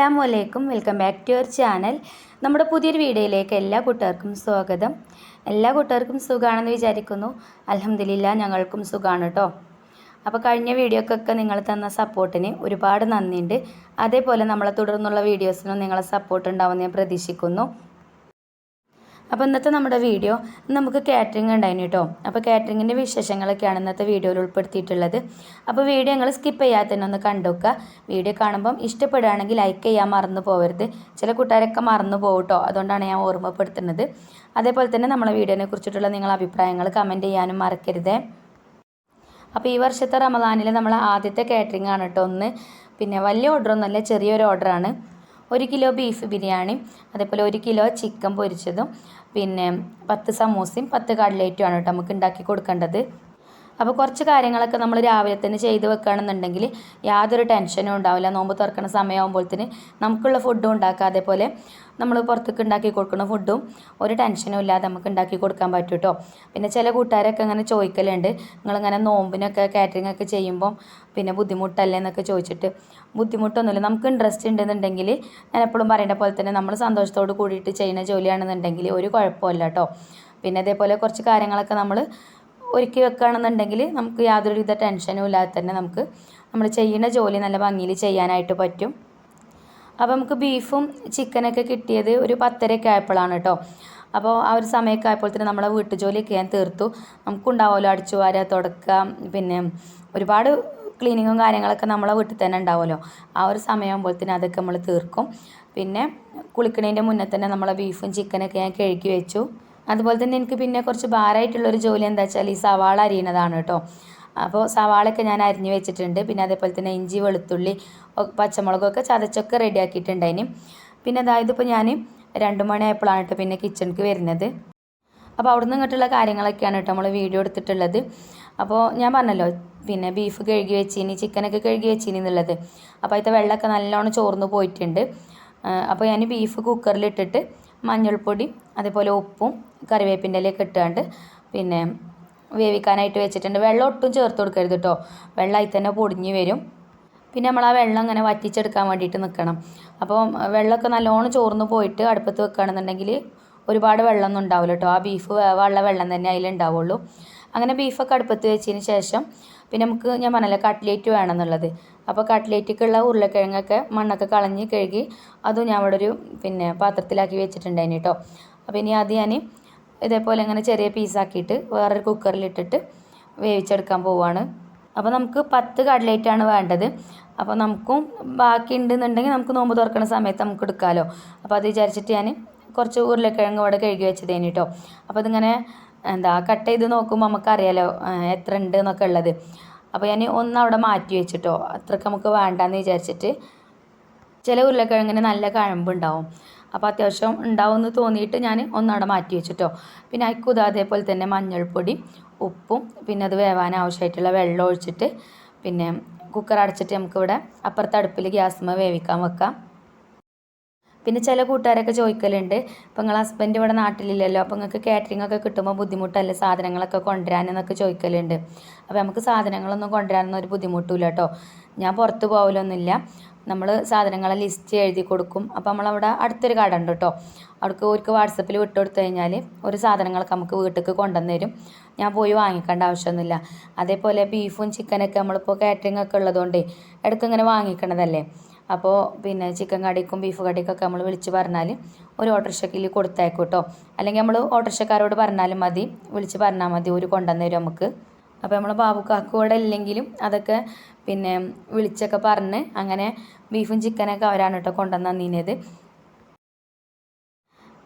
അസ്സലാമു അലൈക്കും welcome back to your channel. നമ്മുടെ പുതിയൊരു വീഡിയോയിലേക്ക് എല്ലാ കൂട്ടുകാർക്കും സ്വാഗതം. എല്ലാ കൂട്ടുകാർക്കും സുഖമാണെന്ന് വിചാരിക്കുന്നു. അലഹമില്ല ഞങ്ങൾക്കും സുഖമാണ് കേട്ടോ അപ്പോൾ കഴിഞ്ഞ വീഡിയോക്കൊക്കെ നിങ്ങൾ തന്ന സപ്പോർട്ടിന് ഒരുപാട് നന്ദിയുണ്ട്. അതേപോലെ നമ്മളെ തുടർന്നുള്ള വീഡിയോസിനും നിങ്ങളെ സപ്പോർട്ട് ഉണ്ടാവുമെന്ന് ഞാൻ പ്രതീക്ഷിക്കുന്നു. അപ്പോൾ ഇന്നത്തെ നമ്മുടെ വീഡിയോ നമുക്ക് കാറ്ററിംഗ് ഉണ്ടായിരുന്നു കേട്ടോ അപ്പോൾ കാറ്ററിങ്ങിന്റെ വിശേഷങ്ങളൊക്കെയാണ് ഇന്നത്തെ വീഡിയോയിൽ ഉൾപ്പെടുത്തിയിട്ടുള്ളത്. അപ്പോൾ വീഡിയോ നിങ്ങൾ സ്കിപ്പ് ചെയ്യാതെ തന്നെ ഒന്ന് കണ്ടുവെക്കുക വീഡിയോ കാണുമ്പം ഇഷ്ടപ്പെടുകയാണെങ്കിൽ ലൈക്ക് ചെയ്യാൻ മറന്നു പോകരുത് ചില കൂട്ടുകാരൊക്കെ മറന്നു പോകട്ടോ അതുകൊണ്ടാണ് ഞാൻ ഓർമ്മപ്പെടുത്തുന്നത്. അതേപോലെ തന്നെ നമ്മളെ വീഡിയോനെ കുറിച്ചിട്ടുള്ള നിങ്ങളുടെ അഭിപ്രായങ്ങൾ കമന്റ് ചെയ്യാനും മറക്കരുതേ. അപ്പോൾ ഈ വർഷത്തെ റമദാനിൽ നമ്മൾ ആദ്യത്തെ കാറ്ററിംഗ് ആണ് കേട്ടോ ഒന്ന്. പിന്നെ വലിയ ഓർഡറൊന്നുമല്ല ചെറിയൊരു ഓർഡറാണ് ഒരു കിലോ ബീഫ് ബിരിയാണി അതേപോലെ ഒരു കിലോ ചിക്കൻ പൊരിച്ചതും പിന്നെ പത്ത് സമൂസയും പത്ത് കട്ലേറ്റുമാണ് കേട്ടോ നമുക്ക് ഉണ്ടാക്കി കൊടുക്കേണ്ടത്. അപ്പോൾ കുറച്ച് കാര്യങ്ങളൊക്കെ നമ്മൾ രാവിലെ തന്നെ ചെയ്ത് വെക്കുകയാണെന്നുണ്ടെങ്കിൽ യാതൊരു ടെൻഷനും ഉണ്ടാവില്ല. നോമ്പ് തുറക്കുന്ന സമയമാകുമ്പോഴത്തേന് നമുക്കുള്ള ഫുഡും ഉണ്ടാക്കുക അതേപോലെ നമ്മൾ പുറത്തേക്ക് ഉണ്ടാക്കി കൊടുക്കുന്ന ഫുഡും ഒരു ടെൻഷനും ഇല്ലാതെ നമുക്ക് ഉണ്ടാക്കി കൊടുക്കാൻ പറ്റും കേട്ടോ പിന്നെ ചില കൂട്ടുകാരൊക്കെ ഇങ്ങനെ ചോദിക്കലുണ്ട്. നിങ്ങളിങ്ങനെ നോമ്പിനൊക്കെ കാറ്ററിംഗ് ഒക്കെ ചെയ്യുമ്പം പിന്നെ ബുദ്ധിമുട്ടല്ലേ എന്നൊക്കെ ചോദിച്ചിട്ട് ബുദ്ധിമുട്ടൊന്നുമില്ല. നമുക്ക് ഇൻട്രസ്റ്റ് ഉണ്ടെന്നുണ്ടെങ്കിൽ ഞാൻ എപ്പോഴും പറയേണ്ട പോലെ തന്നെ നമ്മൾ സന്തോഷത്തോട് കൂടിയിട്ട് ചെയ്യുന്ന ജോലിയാണെന്നുണ്ടെങ്കിൽ ഒരു കുഴപ്പമില്ല കേട്ടോ പിന്നെ അതേപോലെ കുറച്ച് കാര്യങ്ങളൊക്കെ നമ്മൾ ഒരുക്കി വെക്കുകയാണെന്നുണ്ടെങ്കിൽ നമുക്ക് യാതൊരുവിധ ടെൻഷനും ഇല്ലാതെ തന്നെ നമുക്ക് നമ്മൾ ചെയ്യുന്ന ജോലി നല്ല ഭംഗിയിൽ ചെയ്യാനായിട്ട് പറ്റും. അപ്പോൾ നമുക്ക് ബീഫും ചിക്കനൊക്കെ കിട്ടിയത് ഒരു പത്തരയൊക്കെ ആയപ്പോഴാണ് കേട്ടോ. അപ്പോൾ ആ ഒരു സമയമൊക്കെ ആയപ്പോൾ തന്നെ നമ്മളെ വീട്ടു ജോലിയൊക്കെ ഞാൻ തീർത്തു. നമുക്കുണ്ടാവുമല്ലോ അടിച്ചു വാരുക തുടക്കുക പിന്നെ ഒരുപാട് ക്ലീനിങ്ങും കാര്യങ്ങളൊക്കെ നമ്മളെ വീട്ടിൽ തന്നെ ഉണ്ടാവുമല്ലോ. ആ ഒരു സമയമാകുമ്പോൾ തന്നെ അതൊക്കെ നമ്മൾ തീർക്കും. പിന്നെ കുളിക്കണേന്റെ മുന്നേ തന്നെ നമ്മളെ ബീഫും ചിക്കനൊക്കെ ഞാൻ കഴുകി വെച്ചു. അതുപോലെ തന്നെ എനിക്ക് പിന്നെ കുറച്ച് ഭാരമായിട്ടുള്ളൊരു ജോലി എന്താ വെച്ചാൽ ഈ സവാള അരിയണതാണ് കേട്ടോ. അപ്പോൾ സവാളയൊക്കെ ഞാൻ അരിഞ്ഞ് വെച്ചിട്ടുണ്ട്. പിന്നെ അതേപോലെ തന്നെ ഇഞ്ചി വെളുത്തുള്ളി പച്ചമുളകൊക്കെ ചതച്ചൊക്കെ റെഡിയാക്കിയിട്ടുണ്ടായിന് പിന്നെ അതായത് ഇപ്പോൾ ഞാൻ രണ്ട് മണിയായപ്പോഴാണ് കേട്ടോ പിന്നെ കിച്ചണിക്ക് വരുന്നത്. അപ്പോൾ അവിടെ നിന്ന് ഇങ്ങോട്ടുള്ള കാര്യങ്ങളൊക്കെയാണ് കേട്ടോ നമ്മൾ വീഡിയോ എടുത്തിട്ടുള്ളത്. അപ്പോൾ ഞാൻ പറഞ്ഞല്ലോ പിന്നെ ബീഫ് കഴുകി വെച്ചിനി ചിക്കനൊക്കെ കഴുകി വെച്ചിനി എന്നുള്ളത്. അപ്പോൾ അതിന്റെ വെള്ളമൊക്കെ നല്ലോണം ചോർന്ന് പോയിട്ടുണ്ട്. അപ്പോൾ ഞാൻ ബീഫ് കുക്കറിലിട്ടിട്ട് മഞ്ഞൾപ്പൊടി അതേപോലെ ഉപ്പും കറിവേപ്പിന്റെ ഇലയൊക്കെ ഇട്ടുകൊണ്ട് പിന്നെ വേവിക്കാനായിട്ട് വെച്ചിട്ടുണ്ട്. വെള്ളം ഒട്ടും ചേർത്ത് കൊടുക്കരുത് കേട്ടോ വെള്ളം അതിൽ തന്നെ പൊടിഞ്ഞ് വരും. പിന്നെ നമ്മൾ ആ വെള്ളം അങ്ങനെ വറ്റിച്ചെടുക്കാൻ വേണ്ടിയിട്ട് നിൽക്കണം. അപ്പോൾ വെള്ളമൊക്കെ നല്ലോണം ചോർന്ന് പോയിട്ട് അടുപ്പത്ത് വെക്കുകയാണെന്നുണ്ടെങ്കിൽ ഒരുപാട് വെള്ളമൊന്നും ഉണ്ടാവില്ല കേട്ടോ ആ ബീഫ് വേവാനുള്ള വെള്ളം തന്നെ അതിലുണ്ടാവുള്ളൂ അങ്ങനെ ബീഫൊക്കെ അടുപ്പത്ത് വെച്ചതിന് ശേഷം പിന്നെ നമുക്ക് ഞാൻ പറഞ്ഞല്ലോ കട്ട്ലേറ്റ് വേണമെന്നുള്ളത്. അപ്പോൾ കട്ട്ലേറ്റിക്കുള്ള ഉരുളക്കിഴങ്ങൊക്കെ മണ്ണൊക്കെ കളഞ്ഞ് കഴുകി അതും ഞാൻ അവിടെ ഒരു പിന്നെ പാത്രത്തിലാക്കി വെച്ചിട്ടുണ്ടായിന് കേട്ടോ. അപ്പോൾ ഇനി അത് ഞാൻ ഇതേപോലെ ഇങ്ങനെ ചെറിയ പീസാക്കിയിട്ട് വേറൊരു കുക്കറിലിട്ടിട്ട് വേവിച്ചെടുക്കാൻ പോവുകയാണ് അപ്പോൾ നമുക്ക് പത്ത് കട്ട്ലേറ്റാണ് വേണ്ടത്. അപ്പോൾ നമുക്കും ബാക്കി ഉണ്ടെന്നുണ്ടെങ്കിൽ നമുക്ക് നോമ്പ് തുറക്കുന്ന സമയത്ത് നമുക്ക് എടുക്കാമല്ലോ അപ്പോൾ അത് വിചാരിച്ചിട്ട് ഞാൻ കുറച്ച് ഉരുളക്കിഴങ്ങ് ഇവിടെ കഴുകി വെച്ചതേന് കേട്ടോ. അപ്പോൾ അതിങ്ങനെ എന്താ കട്ട് ചെയ്ത് നോക്കുമ്പോൾ നമുക്കറിയാലോ എത്ര ഉണ്ട് എന്നൊക്കെ ഉള്ളത്. അപ്പോൾ ഞാൻ ഒന്ന് അവിടെ മാറ്റി വെച്ചിട്ടോ അത്രയ്ക്ക് നമുക്ക് വേണ്ടാന്ന് വിചാരിച്ചിട്ട് ചില ഉരുളക്കിഴങ്ങിന് നല്ല കഴമ്പുണ്ടാവും. അപ്പോൾ അത്യാവശ്യം ഉണ്ടാവുമെന്ന് തോന്നിയിട്ട് ഞാൻ ഒന്നവിടെ മാറ്റി വെച്ചിട്ടോ. പിന്നെ അയക്കുത അതേപോലെ തന്നെ മഞ്ഞൾപ്പൊടി ഉപ്പും പിന്നെ അത് വേവാൻ ആവശ്യമായിട്ടുള്ള വെള്ളം ഒഴിച്ചിട്ട് പിന്നെ കുക്കർ അടച്ചിട്ട് നമുക്കിവിടെ അപ്പുറത്തെ അടുപ്പിൽ ഗ്യാസ്മ വേവിക്കാൻ വെക്കാം. പിന്നെ ചില കൂട്ടുകാരൊക്കെ ചോദിക്കലുണ്ട് ഇപ്പം നിങ്ങൾ ഹസ്ബൻഡ് ഇവിടെ നാട്ടിലില്ലല്ലോ അപ്പോൾ നിങ്ങൾക്ക് കാറ്ററിംഗ് ഒക്കെ കിട്ടുമ്പോൾ ബുദ്ധിമുട്ടല്ലേ സാധനങ്ങളൊക്കെ കൊണ്ടുവരാനെന്നൊക്കെ ചോദിക്കലുണ്ട്. അപ്പോൾ നമുക്ക് സാധനങ്ങളൊന്നും കൊണ്ടുവരാനൊന്നും ഒരു ബുദ്ധിമുട്ടില്ല കേട്ടോ ഞാൻ പുറത്ത് പോകലൊന്നുമില്ല നമ്മൾ സാധനങ്ങളെ ലിസ്റ്റ് എഴുതി കൊടുക്കും. അപ്പോൾ നമ്മളവിടെ അടുത്തൊരു കട ഉണ്ട് കേട്ടോ അവിടേക്ക് അവർക്ക് വാട്സപ്പിൽ വിട്ടു കൊടുത്തു കഴിഞ്ഞാൽ ഒരു സാധനങ്ങളൊക്കെ നമുക്ക് വീട്ടിലേക്ക് കൊണ്ടുവന്ന് തരും ഞാൻ പോയി വാങ്ങിക്കേണ്ട ആവശ്യമൊന്നുമില്ല. അതേപോലെ ബീഫും ചിക്കനൊക്കെ നമ്മളിപ്പോൾ കാറ്ററിംഗ് ഒക്കെ ഉള്ളതുകൊണ്ട് ഇടയ്ക്ക് ഇങ്ങനെ വാങ്ങിക്കണതല്ലേ. അപ്പോൾ പിന്നെ ചിക്കൻ കടിക്കും ബീഫ് കടിക്കൊക്കെ നമ്മൾ വിളിച്ച് പറഞ്ഞാൽ ഒരു ഓട്ടോറിക്ഷക്കിൽ കൊടുത്തേക്കും കേട്ടോ അല്ലെങ്കിൽ നമ്മൾ ഓട്ടോറിക്ഷക്കാരോട് പറഞ്ഞാലും മതി വിളിച്ച് പറഞ്ഞാൽ മതി ഒരു കൊണ്ടുവന്ന് തരും നമുക്ക്. അപ്പോൾ നമ്മൾ ബാബുക്കാക്ക് കൂടെ ഇല്ലെങ്കിലും അതൊക്കെ പിന്നെ വിളിച്ചൊക്കെ പറഞ്ഞ് അങ്ങനെ ബീഫും ചിക്കനൊക്കെ അവരാണ് കേട്ടോ കൊണ്ടുവന്നു തന്നിരുന്നത്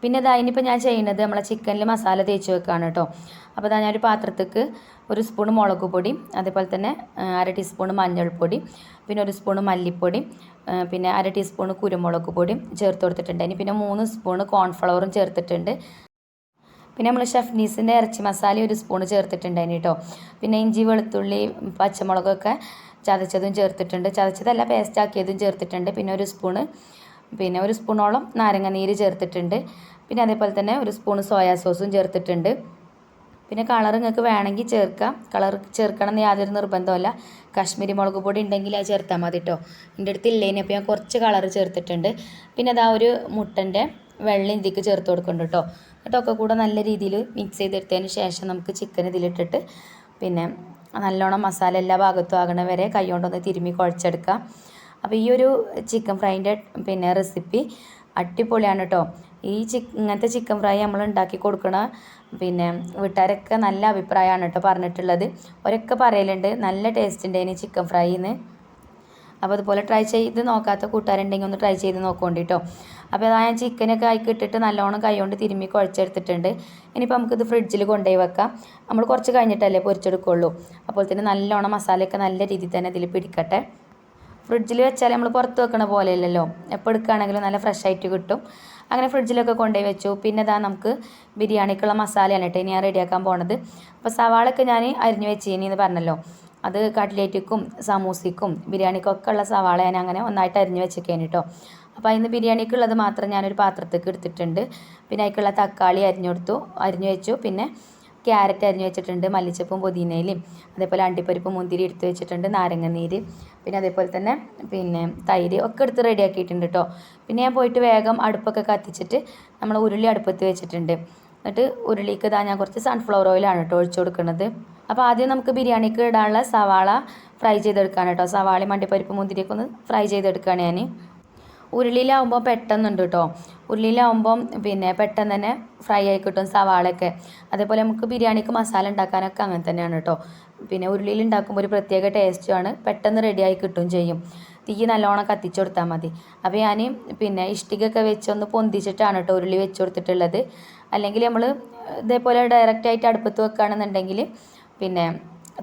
പിന്നെ ഇതാ ഇനിയിപ്പോൾ ഞാൻ ചെയ്യുന്നത് നമ്മളെ ചിക്കനിൽ മസാല തേച്ച് വെക്കുകയാണ് കേട്ടോ അപ്പോൾ ഇതാ ഞാനൊരു പാത്രത്തേക്ക് ഒരു സ്പൂൺ മുളക് പൊടി അതേപോലെ തന്നെ അര ടീസ്പൂൺ മഞ്ഞൾപ്പൊടി പിന്നെ ഒരു സ്പൂൺ മല്ലിപ്പൊടി പിന്നെ അര ടീസ്പൂൺ കുരുമുളക് പൊടിയും ചേർത്ത് കൊടുത്തിട്ടുണ്ട്. ഇനി പിന്നെ മൂന്ന് സ്പൂൺ കോൺഫ്ലവറും ചേർത്തിട്ടുണ്ട്. പിന്നെ നമ്മൾ ഷഫ്നീസിന്റെ ഇറച്ചി മസാല ഒരു സ്പൂൺ ചേർത്തിട്ടുണ്ടായിന് കേട്ടോ പിന്നെ ഇഞ്ചി വെളുത്തുള്ളി പച്ചമുളകൊക്കെ ചതച്ചതും ചേർത്തിട്ടുണ്ട്. ചതച്ചതല്ല പേസ്റ്റ് ആക്കിയതും ചേർത്തിട്ടുണ്ട്. പിന്നെ ഒരു സ്പൂണ് പിന്നെ ഒരു സ്പൂണോളം നാരങ്ങ നീര് ചേർത്തിട്ടുണ്ട്. പിന്നെ അതേപോലെ തന്നെ ഒരു സ്പൂൺ സോയാ സോസും ചേർത്തിട്ടുണ്ട്. പിന്നെ കളർ നിങ്ങൾക്ക് വേണമെങ്കിൽ ചേർക്കാം. കളർ ചേർക്കണം എന്ന് യാതൊരു നിർബന്ധമല്ല കാശ്മീരി മുളക് പൊടി ഉണ്ടെങ്കിൽ അത് ചേർത്താൽ മതി കേട്ടോ എന്റെ അടുത്ത് ഇല്ലേനെ അപ്പോൾ ഞാൻ കുറച്ച് കളർ ചേർത്തിട്ടുണ്ട്. പിന്നെ അതാ ഒരു മുട്ടന്റെ വെള്ളം ഇതിക്ക് ചേർത്ത് കൊടുക്കുന്നുണ്ട് കേട്ടോ എന്നിട്ടൊക്കെ കൂടെ നല്ല രീതിയിൽ മിക്സ് ചെയ്തെടുത്തതിന് ശേഷം നമുക്ക് ചിക്കൻ ഇതിലിട്ടിട്ട് പിന്നെ നല്ലോണം മസാല എല്ലാ ഭാഗത്തും ആകണ വരെ കൈ കൊണ്ടൊന്ന് തിരുമ്മി കുഴച്ചെടുക്കുക അപ്പോൾ ഈ ഒരു ചിക്കൻ ഫ്രൈന്റെ പിന്നെ റെസിപ്പി അടിപൊളിയാണ് കേട്ടോ ഈ ചിക്ക് ഇങ്ങനത്തെ ചിക്കൻ ഫ്രൈ നമ്മൾ ഉണ്ടാക്കി കൊടുക്കണ പിന്നെ വീട്ടുകാരൊക്കെ നല്ല അഭിപ്രായമാണ് കേട്ടോ പറഞ്ഞിട്ടുള്ളത്. ഒരൊക്കെ പറയലുണ്ട് നല്ല ടേസ്റ്റ് ഉണ്ട് ഇനി ചിക്കൻ ഫ്രൈന്ന് അപ്പോൾ അതുപോലെ ട്രൈ ചെയ്ത് നോക്കാത്ത കൂട്ടുകാരുണ്ടെങ്കിൽ ഒന്ന് ട്രൈ ചെയ്ത് നോക്കോണ്ടി കേട്ടോ അപ്പോൾ അതാ ഞാൻ ചിക്കനൊക്കെ ആയി ഇട്ടിട്ട് നല്ലോണം കൈകൊണ്ട് തിരുമ്മി കുഴച്ചെടുത്തിട്ടുണ്ട്. ഇനിയിപ്പോൾ നമുക്കിത് ഫ്രിഡ്ജിൽ കൊണ്ടുപോയി വെക്കാം. നമ്മൾ കുറച്ച് കഴിഞ്ഞിട്ടല്ലേ പൊരിച്ചെടുക്കുള്ളൂ. അപ്പോൾ തന്നെ നല്ലോണം മസാലയൊക്കെ നല്ല രീതിയിൽ തന്നെ ഇതിൽ പിടിക്കട്ടെ. ഫ്രിഡ്ജിൽ വെച്ചാൽ നമ്മൾ പുറത്ത് വെക്കണ പോലെയല്ലല്ലോ. എപ്പോൾ എടുക്കുകയാണെങ്കിലും നല്ല ഫ്രഷ് ആയിട്ട് കിട്ടും. അങ്ങനെ ഫ്രിഡ്ജിലൊക്കെ കൊണ്ടുപോയി വെച്ചു. പിന്നെ ഇതാ നമുക്ക് ബിരിയാണിക്കുള്ള മസാലയാണ് കേട്ടോ ഞാൻ റെഡിയാക്കാൻ പോണത്. അപ്പോൾ സവാളൊക്കെ ഞാൻ അരിഞ്ഞു വെച്ചീനി എന്ന് പറഞ്ഞല്ലോ. അത് കട്ട്ലേറ്റിക്കും സമൂസയ്ക്കും ബിരിയാണിക്കൊക്കെ ഉള്ള സവാള ഞാൻ അങ്ങനെ ഒന്നായിട്ട് അരിഞ്ഞു വെച്ചേക്കേന് കേട്ടോ. അപ്പോൾ അതിന് ബിരിയാണിക്കുള്ളത് മാത്രം ഞാനൊരു പാത്രത്തേക്ക് എടുത്തിട്ടുണ്ട്. പിന്നെ അതിക്കുള്ള തക്കാളി അരിഞ്ഞു കൊടുത്തു അരിഞ്ഞു വെച്ചു. പിന്നെ ക്യാരറ്റ് അരിഞ്ഞു വെച്ചിട്ടുണ്ട് മല്ലിച്ചപ്പും പുതിനയിലും അതേപോലെ അണ്ടിപ്പരിപ്പ് മുന്തിരി എടുത്ത് വെച്ചിട്ടുണ്ട് നാരങ്ങനീര് പിന്നെ അതേപോലെ തന്നെ പിന്നെ തൈര് ഒക്കെ എടുത്ത് റെഡിയാക്കിയിട്ടുണ്ട് കേട്ടോ പിന്നെ ഞാൻ പോയിട്ട് വേഗം അടുപ്പൊക്കെ കത്തിച്ചിട്ട് നമ്മൾ ഉരുളി അടുപ്പത്ത് വെച്ചിട്ടുണ്ട്. എന്നിട്ട് ഉരുളിക്ക് ഇതാ ഞാൻ കുറച്ച് സൺഫ്ലവർ ഓയിലാണ് കേട്ടോ ഒഴിച്ചു കൊടുക്കുന്നത്. അപ്പോൾ ആദ്യം നമുക്ക് ബിരിയാണിക്ക് ഇടാനുള്ള സവാള ഫ്രൈ ചെയ്തെടുക്കാൻ കേട്ടോ സവാളയും അണ്ടിപ്പരിപ്പ് മുന്തിരിയൊക്കെ ഒന്ന് ഫ്രൈ ചെയ്തെടുക്കുകയാണ് ഞാൻ ഉരുളിയിലാവുമ്പോൾ പെട്ടെന്നുണ്ട് കേട്ടോ ഉരുളിയിലാവുമ്പം പിന്നെ പെട്ടെന്ന് തന്നെ ഫ്രൈ ആയി കിട്ടും സവാളയൊക്കെ. അതേപോലെ നമുക്ക് ബിരിയാണിക്ക് മസാല ഉണ്ടാക്കാനൊക്കെ അങ്ങനെ തന്നെയാണ് കേട്ടോ പിന്നെ ഉരുളിയിൽ ഉണ്ടാക്കുമ്പോൾ ഒരു പ്രത്യേക ടേസ്റ്റുമാണ് പെട്ടെന്ന് റെഡിയായി കിട്ടും ചെയ്യും. തീ നല്ലോണം കത്തിച്ചു കൊടുത്താൽ മതി. അപ്പോൾ ഞാൻ പിന്നെ ഇഷ്ടികൊക്കെ വെച്ചൊന്ന് പൊന്തിച്ചിട്ടാണ് കേട്ടോ ഉരുളി വെച്ച് കൊടുത്തിട്ടുള്ളത്. അല്ലെങ്കിൽ നമ്മൾ ഇതേപോലെ ഡയറക്റ്റായിട്ട് അടുപ്പത്ത് വെക്കുകയാണെന്നുണ്ടെങ്കിൽ പിന്നെ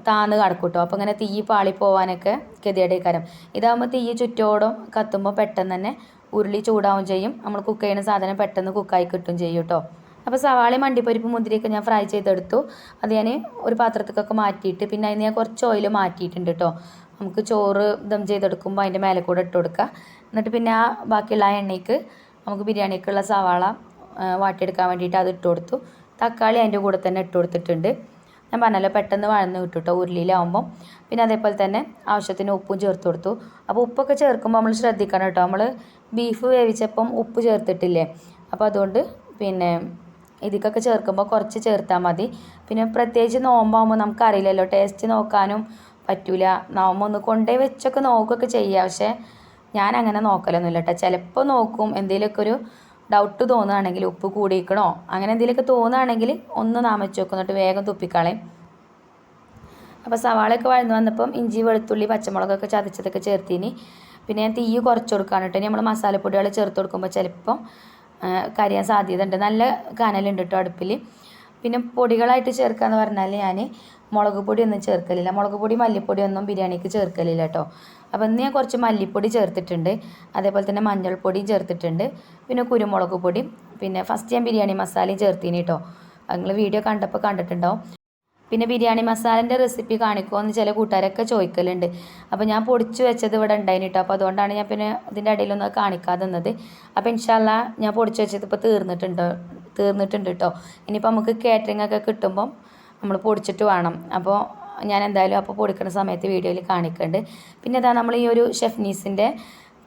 താന്ന് കടക്കൂട്ടോ കേട്ടോ അപ്പോൾ ഇങ്ങനെ തീ പാളി പോകാനൊക്കെ ഗതികേടേക്കാരം. ഇതാകുമ്പോൾ തീ ചുറ്റോടും കത്തുമ്പോൾ പെട്ടെന്ന് തന്നെ ഉരുളി ചൂടാവും ചെയ്യും. നമ്മൾ കുക്ക് ചെയ്യുന്ന സാധനം പെട്ടെന്ന് കുക്കായി കിട്ടും ചെയ്യും കേട്ടോ അപ്പോൾ സവാളയും മണ്ടിപ്പരിപ്പ് മുന്തിരിയൊക്കെ ഞാൻ ഫ്രൈ ചെയ്തെടുത്തു. അത് ഞാൻ ഒരു പാത്രത്തേക്കൊക്കെ മാറ്റിയിട്ട് പിന്നെ അതിന് ഞാൻ കുറച്ച് ഓയിൽ മാറ്റിയിട്ടുണ്ട് കേട്ടോ നമുക്ക് ചോറ് ദം ചെയ്തെടുക്കുമ്പോൾ അതിന്റെ മേലെ കൂടെ ഇട്ട് കൊടുക്കുക എന്നിട്ട് പിന്നെ ആ ബാക്കിയുള്ള ആ എണ്ണയ്ക്ക് നമുക്ക് ബിരിയാണിക്കുള്ള സവാള വാട്ടിയെടുക്കാൻ വേണ്ടിയിട്ട് അത് ഇട്ട് കൊടുത്തു. തക്കാളി അതിന്റെ കൂടെ തന്നെ ഇട്ട് കൊടുത്തിട്ടുണ്ട്. ഞാൻ പറഞ്ഞല്ലോ പെട്ടെന്ന് വഴന്ന് കിട്ടും കേട്ടോ ഉരുളിയിലാവുമ്പം. പിന്നെ അതേപോലെ തന്നെ ആവശ്യത്തിന് ഉപ്പും ചേർത്ത് കൊടുത്തു. അപ്പോൾ ഉപ്പൊക്കെ ചേർക്കുമ്പോൾ നമ്മൾ ശ്രദ്ധിക്കണം കേട്ടോ. നമ്മൾ ബീഫ് വേവിച്ചപ്പം ഉപ്പ് ചേർത്തിട്ടില്ലേ? അപ്പോൾ അതുകൊണ്ട് പിന്നെ ഇതിക്കൊക്കെ ചേർക്കുമ്പോൾ കുറച്ച് ചേർത്താൽ മതി. പിന്നെ പ്രത്യേകിച്ച് നോമ്പാകുമ്പോൾ നമുക്കറിയില്ലല്ലോ. ടേസ്റ്റ് നോക്കാനും പറ്റൂല. നോമ്പൊന്ന് കൊണ്ടേ വെച്ചൊക്കെ നോക്കുകയൊക്കെ ചെയ്യുക പക്ഷേ ഞാൻ അങ്ങനെ നോക്കലൊന്നുമില്ല കേട്ടോ. ചിലപ്പോൾ നോക്കും. എന്തെങ്കിലുമൊക്കെ ഒരു ഡൗട്ട് തോന്നുകയാണെങ്കിൽ ഉപ്പ് കൂടിയിക്കണോ? അങ്ങനെ എന്തെങ്കിലുമൊക്കെ തോന്നുകയാണെങ്കിൽ ഒന്ന് നാമച്ച് വെക്കും. എന്നിട്ട് വേഗം തുപ്പിക്കളയും. അപ്പോൾ സവാളയൊക്കെ വഴന്ന് വന്നപ്പം ഇഞ്ചി വെളുത്തുള്ളി പച്ചമുളകൊക്കെ ചതച്ചതൊക്കെ ചേർത്തിനി. പിന്നെ ഞാൻ തീ കുറച്ച് കൊടുക്കാണ് കേട്ടോ. നമ്മൾ മസാലപ്പൊടികൾ ചേർത്ത് കൊടുക്കുമ്പോൾ ചിലപ്പം കരിയാൻ സാധ്യത ഉണ്ട് നല്ല കനലുണ്ട് കേട്ടോ അടുപ്പിൽ പിന്നെ പൊടികളായിട്ട് ചേർക്കുക എന്ന് പറഞ്ഞാൽ ഞാൻ മുളക് പൊടി ഒന്നും ചേർക്കലില്ല. മുളക് പൊടി മല്ലിപ്പൊടി ഒന്നും ബിരിയാണിക്ക് ചേർക്കലില്ല കേട്ടോ അപ്പോൾ ഇന്ന് ഞാൻ കുറച്ച് മല്ലിപ്പൊടി ചേർത്തിട്ടുണ്ട്. അതേപോലെ തന്നെ മഞ്ഞൾപ്പൊടിയും ചേർത്തിട്ടുണ്ട്. പിന്നെ കുരുമുളക് പൊടി പിന്നെ ഫസ്റ്റ് ഞാൻ ബിരിയാണി മസാലയും ചേർത്തിന് കേട്ടോ നിങ്ങൾ വീഡിയോ കണ്ടപ്പോൾ കണ്ടിട്ടുണ്ടാവും. പിന്നെ ബിരിയാണി മസാലന്റെ റെസിപ്പി കാണിക്കുമോ എന്ന് ചില കൂട്ടുകാരൊക്കെ ചോദിക്കലുണ്ട്. അപ്പോൾ ഞാൻ പൊടിച്ച് വെച്ചത് ഇവിടെ ഉണ്ടായിന് കേട്ടോ അപ്പോൾ അതുകൊണ്ടാണ് ഞാൻ പിന്നെ ഇതിന്റെ ഇടയിലൊന്നും കാണിക്കാതെ നിന്നത്. അപ്പോൾ ഇൻഷാല്ല ഞാൻ പൊടിച്ച് വെച്ചത് ഇപ്പോൾ തീർന്നിട്ടുണ്ട് തീർന്നിട്ടുണ്ട് കേട്ടോ ഇനിയിപ്പോൾ നമുക്ക് കാറ്ററിംഗ് ഒക്കെ കിട്ടുമ്പം നമ്മൾ പൊടിച്ചിട്ട് വേണം. അപ്പോൾ ഞാൻ എന്തായാലും അപ്പോൾ പൊടിക്കുന്ന സമയത്ത് വീഡിയോയിൽ കാണിക്കുന്നുണ്ട് പിന്നെ ഇതാ നമ്മൾ ഈ ഒരു ഷെഫ്നീസിന്റെ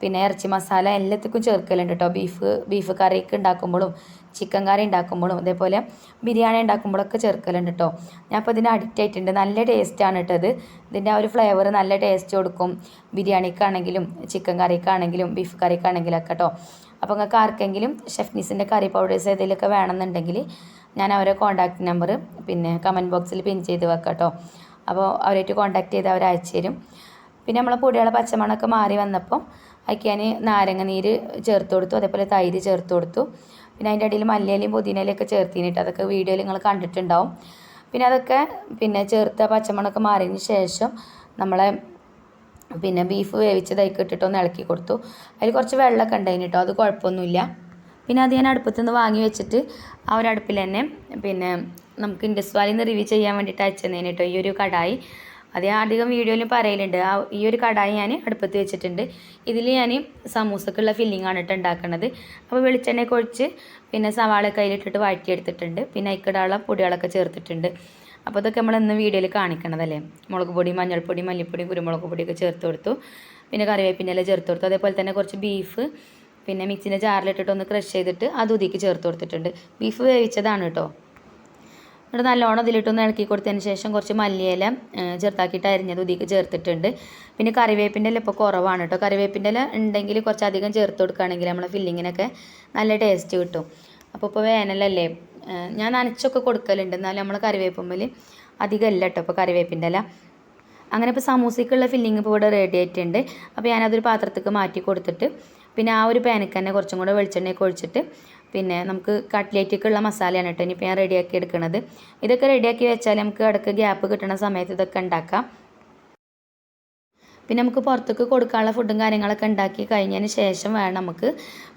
പിന്നെ ഇറച്ചി മസാല എല്ലാത്തിക്കും ചേർക്കലുണ്ട് കേട്ടോ ബീഫ് ബീഫ് കറിക്ക് ഉണ്ടാക്കുമ്പോഴും ചിക്കൻ കറി ഉണ്ടാക്കുമ്പോഴും അതേപോലെ ബിരിയാണി ഉണ്ടാക്കുമ്പോഴൊക്കെ ചേർക്കലുണ്ട് കേട്ടോ ഞാൻ ഇപ്പോൾ ഇതിന് അഡിക്റ്റ് ആയിട്ടുണ്ട്. നല്ല ടേസ്റ്റാണ് കേട്ടത് ഇത്. ഇതിന്റെ ആ ഒരു ഫ്ലേവർ നല്ല ടേസ്റ്റ് കൊടുക്കും. ബിരിയാണിക്കാണെങ്കിലും ചിക്കൻ കറിക്കാണെങ്കിലും ബീഫ് കറിക്കാണെങ്കിലും ഒക്കെ കേട്ടോ അപ്പോൾ നിങ്ങൾക്ക് ആർക്കെങ്കിലും ഷെഫ്നീസിന്റെ കറി പൗഡേഴ്സ് ഏതെങ്കിലുമൊക്കെ വേണമെന്നുണ്ടെങ്കിൽ ഞാൻ അവരെ കോൺടാക്റ്റ് നമ്പർ പിന്നെ കമന്റ് ബോക്സിൽ പിൻ ചെയ്ത് വെക്കാം കേട്ടോ അപ്പോൾ അവരായിട്ട് കോൺടാക്ട് ചെയ്ത് അവർ അയച്ചു തരും. പിന്നെ നമ്മളെ പൊടികളെ പച്ചമണമൊക്കെ മാറി വന്നപ്പോൾ അതിക്ക് ഞാൻ നാരങ്ങ നീര് ചേർത്ത് കൊടുത്തു. അതേപോലെ തൈര് ചേർത്ത് കൊടുത്തു. പിന്നെ അതിന്റെ ഇടയിൽ മല്ലിയിലയും പുതിനയിലൊക്കെ ചേർത്തിനിട്ട്. അതൊക്കെ വീഡിയോയിൽ നിങ്ങൾ കണ്ടിട്ടുണ്ടാവും. പിന്നെ അതൊക്കെ പിന്നെ ചേർത്ത പച്ചമണമൊക്കെ മാറിയതിന് ശേഷം നമ്മളെ പിന്നെ ബീഫ് വേവിച്ചതായിക്ക് ഇട്ടിട്ട് ഒന്ന് ഇളക്കി കൊടുത്തു. അതിൽ കുറച്ച് വെള്ളമൊക്കെ ഉണ്ടായിന് കേട്ടോ അത് കുഴപ്പമൊന്നുമില്ല. പിന്നെ അത് ഞാൻ അടുപ്പത്തു നിന്ന് വാങ്ങി വെച്ചിട്ട് ആ ഒരു അടുപ്പിൽ തന്നെ പിന്നെ നമുക്ക് ഇൻഡസ് വാലിൽ റിവ്യൂ ചെയ്യാൻ വേണ്ടിയിട്ട് അയച്ചതേന് കേട്ടോ ഈ ഒരു കടായി. അത് അധികം വീഡിയോയിലും പറയലുണ്ട്. ആ ഈ ഒരു കടായി ഞാൻ അടുപ്പത്ത് വെച്ചിട്ടുണ്ട്. ഇതിൽ ഞാൻ സമൂസക്കുള്ള ഫില്ലിംഗ് ആണ് ഇട്ട് ഉണ്ടാക്കുന്നത് അപ്പോൾ വെളിച്ചെണ്ണ കുഴിച്ച് പിന്നെ സവാള കയ്യിലിട്ടിട്ട് വഴറ്റിയെടുത്തിട്ടുണ്ട്. പിന്നെ അയക്കിടാനുള്ള പൊടികളൊക്കെ ചേർത്തിട്ടുണ്ട്. അപ്പോൾ ഇതൊക്കെ നമ്മൾ ഇന്ന് വീഡിയോയിൽ കാണിക്കണതല്ലേ? മുളക് പൊടി മഞ്ഞൾപ്പൊടി മല്ലിപ്പൊടി കുരുമുളക് പൊടിയൊക്കെ ചേർത്ത് കൊടുത്തു. പിന്നെ കറിവേപ്പിന്റെ എല്ലാം ചേർത്ത് കൊടുത്തു. അതേപോലെ തന്നെ കുറച്ച് ബീഫ് പിന്നെ മിക്സിന്റെ ജാറിലിട്ടിട്ട് ഒന്ന് ക്രഷ് ചെയ്തിട്ട് അത് ഉതിക്ക് ചേർത്ത് കൊടുത്തിട്ടുണ്ട്. ബീഫ് വേവിച്ചതാണ് കേട്ടോ. എന്നിട്ട് നല്ലോണം ഇതിലിട്ടൊന്ന് ഇളക്കി കൊടുത്തതിന് ശേഷം കുറച്ച് മല്ലിയില ചെറുതാക്കിയിട്ട് അരിഞ്ഞത് ഉതിക്ക് ചേർത്തിട്ടുണ്ട്. പിന്നെ കറിവേപ്പിന്റെ ഇല ഇപ്പോൾ കുറവാണ് കേട്ടോ. കറിവേപ്പിന്റെ ഇല ഉണ്ടെങ്കിൽ കുറച്ചധികം ചേർത്ത് കൊടുക്കുകയാണെങ്കിൽ നമ്മളെ ഫില്ലിങ്ങിനൊക്കെ നല്ല ടേസ്റ്റ് കിട്ടും. അപ്പോൾ ഇപ്പോൾ വേനലല്ലേ ഞാൻ നനച്ചൊക്കെ കൊടുക്കലുണ്ട്. എന്നാലും നമ്മൾ കറിവേപ്പുമ്പിൽ അധികം ഇല്ല കേട്ടോ ഇപ്പോൾ കറിവേപ്പിന്റെ ഇല. അങ്ങനെ ഇപ്പോൾ സമൂസയ്ക്കുള്ള ഫില്ലിങ് ഇപ്പോൾ ഇവിടെ റെഡി ആയിട്ടുണ്ട്. അപ്പോൾ ഞാനതൊരു പാത്രത്തേക്ക് മാറ്റി കൊടുത്തിട്ട് പിന്നെ ആ ഒരു പാനക്ക് തന്നെ കുറച്ചും കൂടെ വെളിച്ചെണ്ണയൊക്കെ ഒഴിച്ചിട്ട് പിന്നെ നമുക്ക് കട്ട്ലേറ്റിക്കുള്ള മസാലയാണ് കേട്ടോ. ഇനിയിപ്പോൾ ഞാൻ റെഡിയാക്കി എടുക്കുന്നത് ഇതൊക്കെ റെഡിയാക്കി വെച്ചാൽ നമുക്ക് ഇടയ്ക്ക് ഗ്യാപ്പ് കിട്ടുന്ന സമയത്ത് ഇതൊക്കെ ഉണ്ടാക്കാം. പിന്നെ നമുക്ക് പുറത്തേക്ക് കൊടുക്കാനുള്ള ഫുഡും കാര്യങ്ങളൊക്കെ ഉണ്ടാക്കി കഴിഞ്ഞതിന് ശേഷം വേണം നമുക്ക്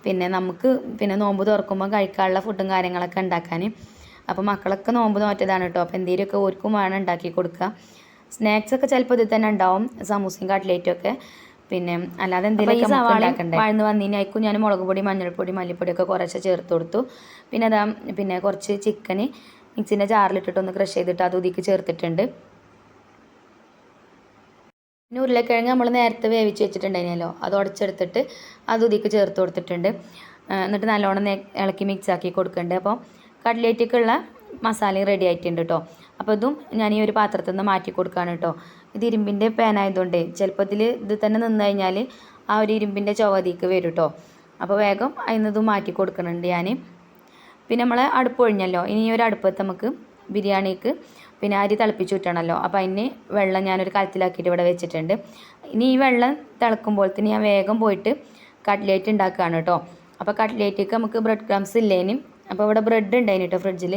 പിന്നെ നമുക്ക് പിന്നെ നോമ്പ് തുറക്കുമ്പോൾ കഴിക്കാനുള്ള ഫുഡും കാര്യങ്ങളൊക്കെ ഉണ്ടാക്കാൻ അപ്പോൾ മക്കളൊക്കെ നോമ്പ് നോറ്റതാണ് കേട്ടോ. അപ്പോൾ എന്തെങ്കിലുമൊക്കെ ഓർക്കും വേണം ഉണ്ടാക്കി കൊടുക്കുക സ്നാക്സ് ഒക്കെ ചിലപ്പോൾ ഇതിൽ തന്നെ ഉണ്ടാവും. സമൂസയും കട്ട്ലേറ്റും ഒക്കെ. പിന്നെ അല്ലാതെ എന്തെങ്കിലും വഴന്ന് വന്നതിനായിരിക്കും ഞാൻ മുളക് പൊടി മഞ്ഞൾപ്പൊടി മല്ലിപ്പൊടി ഒക്കെ കുറച്ച് ചേർത്ത് കൊടുത്തു. പിന്നെ അതാ പിന്നെ കുറച്ച് ചിക്കന് മിക്സിന്റെ ജാറിലിട്ടിട്ട് ഒന്ന് ക്രഷ് ചെയ്തിട്ട് അത് ഉതിക്ക് ചേർത്തിട്ടുണ്ട്. പിന്നെ ഉരുളക്കിഴങ്ങ് നമ്മൾ നേരത്തെ വേവിച്ച് വെച്ചിട്ടുണ്ടായിരുന്നല്ലോ അത് ഉടച്ചെടുത്തിട്ട് അത് ഉതിക്ക് ചേർത്ത് കൊടുത്തിട്ടുണ്ട്. എന്നിട്ട് നല്ലോണം ഇളക്കി മിക്സ് ആക്കി കൊടുക്കുന്നുണ്ട് അപ്പോൾ കട്ട്ലേറ്റിക്കുള്ള മസാലയും റെഡി ആയിട്ടുണ്ട് കേട്ടോ അപ്പോൾ ഇതും ഞാൻ ഈ ഒരു പാത്രത്തിൽ നിന്ന് മാറ്റി കൊടുക്കുകയാണ് കേട്ടോ ഇത് ഇരുമ്പിന്റെ പാനായതുകൊണ്ട് ചിലപ്പോൾ ഇതിൽ ഇത് തന്നെ നിന്ന് കഴിഞ്ഞാൽ ആ ഒരു ഇരുമ്പിന്റെ ചുവതിക്ക് വരും കേട്ടോ അപ്പോൾ വേഗം അതിൽ നിന്നും മാറ്റി കൊടുക്കുന്നുണ്ട് ഞാൻ പിന്നെ നമ്മൾ അടുപ്പ് ഒഴിഞ്ഞല്ലോ. ഇനി ഒരു അടുപ്പത്ത് നമുക്ക് ബിരിയാണിക്ക് പിന്നെ അരി തിളപ്പിച്ച് വിട്ടണമല്ലോ അപ്പോൾ അതിന് വെള്ളം ഞാനൊരു കലത്തിലാക്കിയിട്ട് ഇവിടെ വെച്ചിട്ടുണ്ട്. ഇനി ഈ വെള്ളം തിളക്കുമ്പോൾ തന്നെ ഞാൻ വേഗം പോയിട്ട് കട്ട്ലേറ്റ് ഉണ്ടാക്കുകയാണ് കേട്ടോ അപ്പോൾ കട്ട്ലേറ്റിക്ക് നമുക്ക് ബ്രെഡ് ക്രംസ് ഇല്ലേനും. അപ്പോൾ ഇവിടെ ബ്രെഡ് ഉണ്ടായിന് കേട്ടോ ഫ്രിഡ്ജിൽ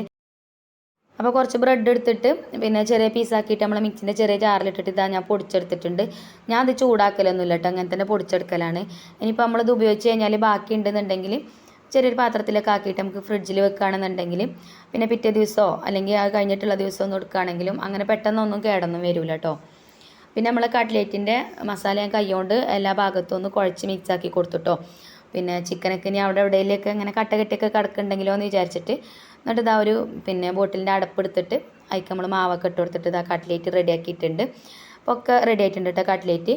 അപ്പോൾ കുറച്ച് ബ്രെഡ് എടുത്തിട്ട് പിന്നെ ചെറിയ പീസാക്കിയിട്ട് നമ്മൾ മിക്സിന്റെ ചെറിയ ജാറിലിട്ടിട്ട് ഇതാ ഞാൻ പൊടിച്ചെടുത്തിട്ടുണ്ട്. ഞാൻ അത് ചൂടാക്കലൊന്നുമില്ല കേട്ടോ അങ്ങനെ തന്നെ പൊടിച്ചെടുക്കലാണ്. ഇനിയിപ്പോൾ നമ്മളിത് ഉപയോഗിച്ച് കഴിഞ്ഞാൽ ബാക്കി ഉണ്ടെന്നുണ്ടെങ്കിൽ ചെറിയൊരു പാത്രത്തിലൊക്കെ ആക്കിയിട്ട് നമുക്ക് ഫ്രിഡ്ജിൽ വെക്കുകയാണെന്നുണ്ടെങ്കിൽ പിന്നെ പിറ്റേ ദിവസമോ അല്ലെങ്കിൽ അത് കഴിഞ്ഞിട്ടുള്ള ദിവസം ഒന്നും എടുക്കുകയാണെങ്കിലും അങ്ങനെ പെട്ടെന്നൊന്നും കേടൊന്നും വരില്ല കേട്ടോ പിന്നെ നമ്മൾ കട്ട്ലേറ്റിന്റെ മസാല ഞാൻ കൈകൊണ്ട് എല്ലാ ഭാഗത്തും ഒന്ന് കുഴച്ച് മിക്സാക്കി കൊടുത്തുട്ടോ പിന്നെ ചിക്കനൊക്കെ ഇനി അവിടെ എവിടെയിലൊക്കെ ഇങ്ങനെ കട്ട കെട്ടിയൊക്കെ കിടക്കുന്നുണ്ടെങ്കിലോ എന്ന് വിചാരിച്ചിട്ട് എന്നിട്ട് ഇതാ ഒരു പിന്നെ ബോട്ടിലിന്റെ അടപ്പെടുത്തിട്ട് അതിക്ക് നമ്മൾ മാവൊക്കെ ഇട്ട് കൊടുത്തിട്ട് ഇതാ കട്ട്ലേറ്റ് റെഡിയാക്കിയിട്ടുണ്ട്. അപ്പോൾ ഒക്കെ റെഡി ആയിട്ടുണ്ട് കേട്ടോ കട്ട്ലേറ്റ്.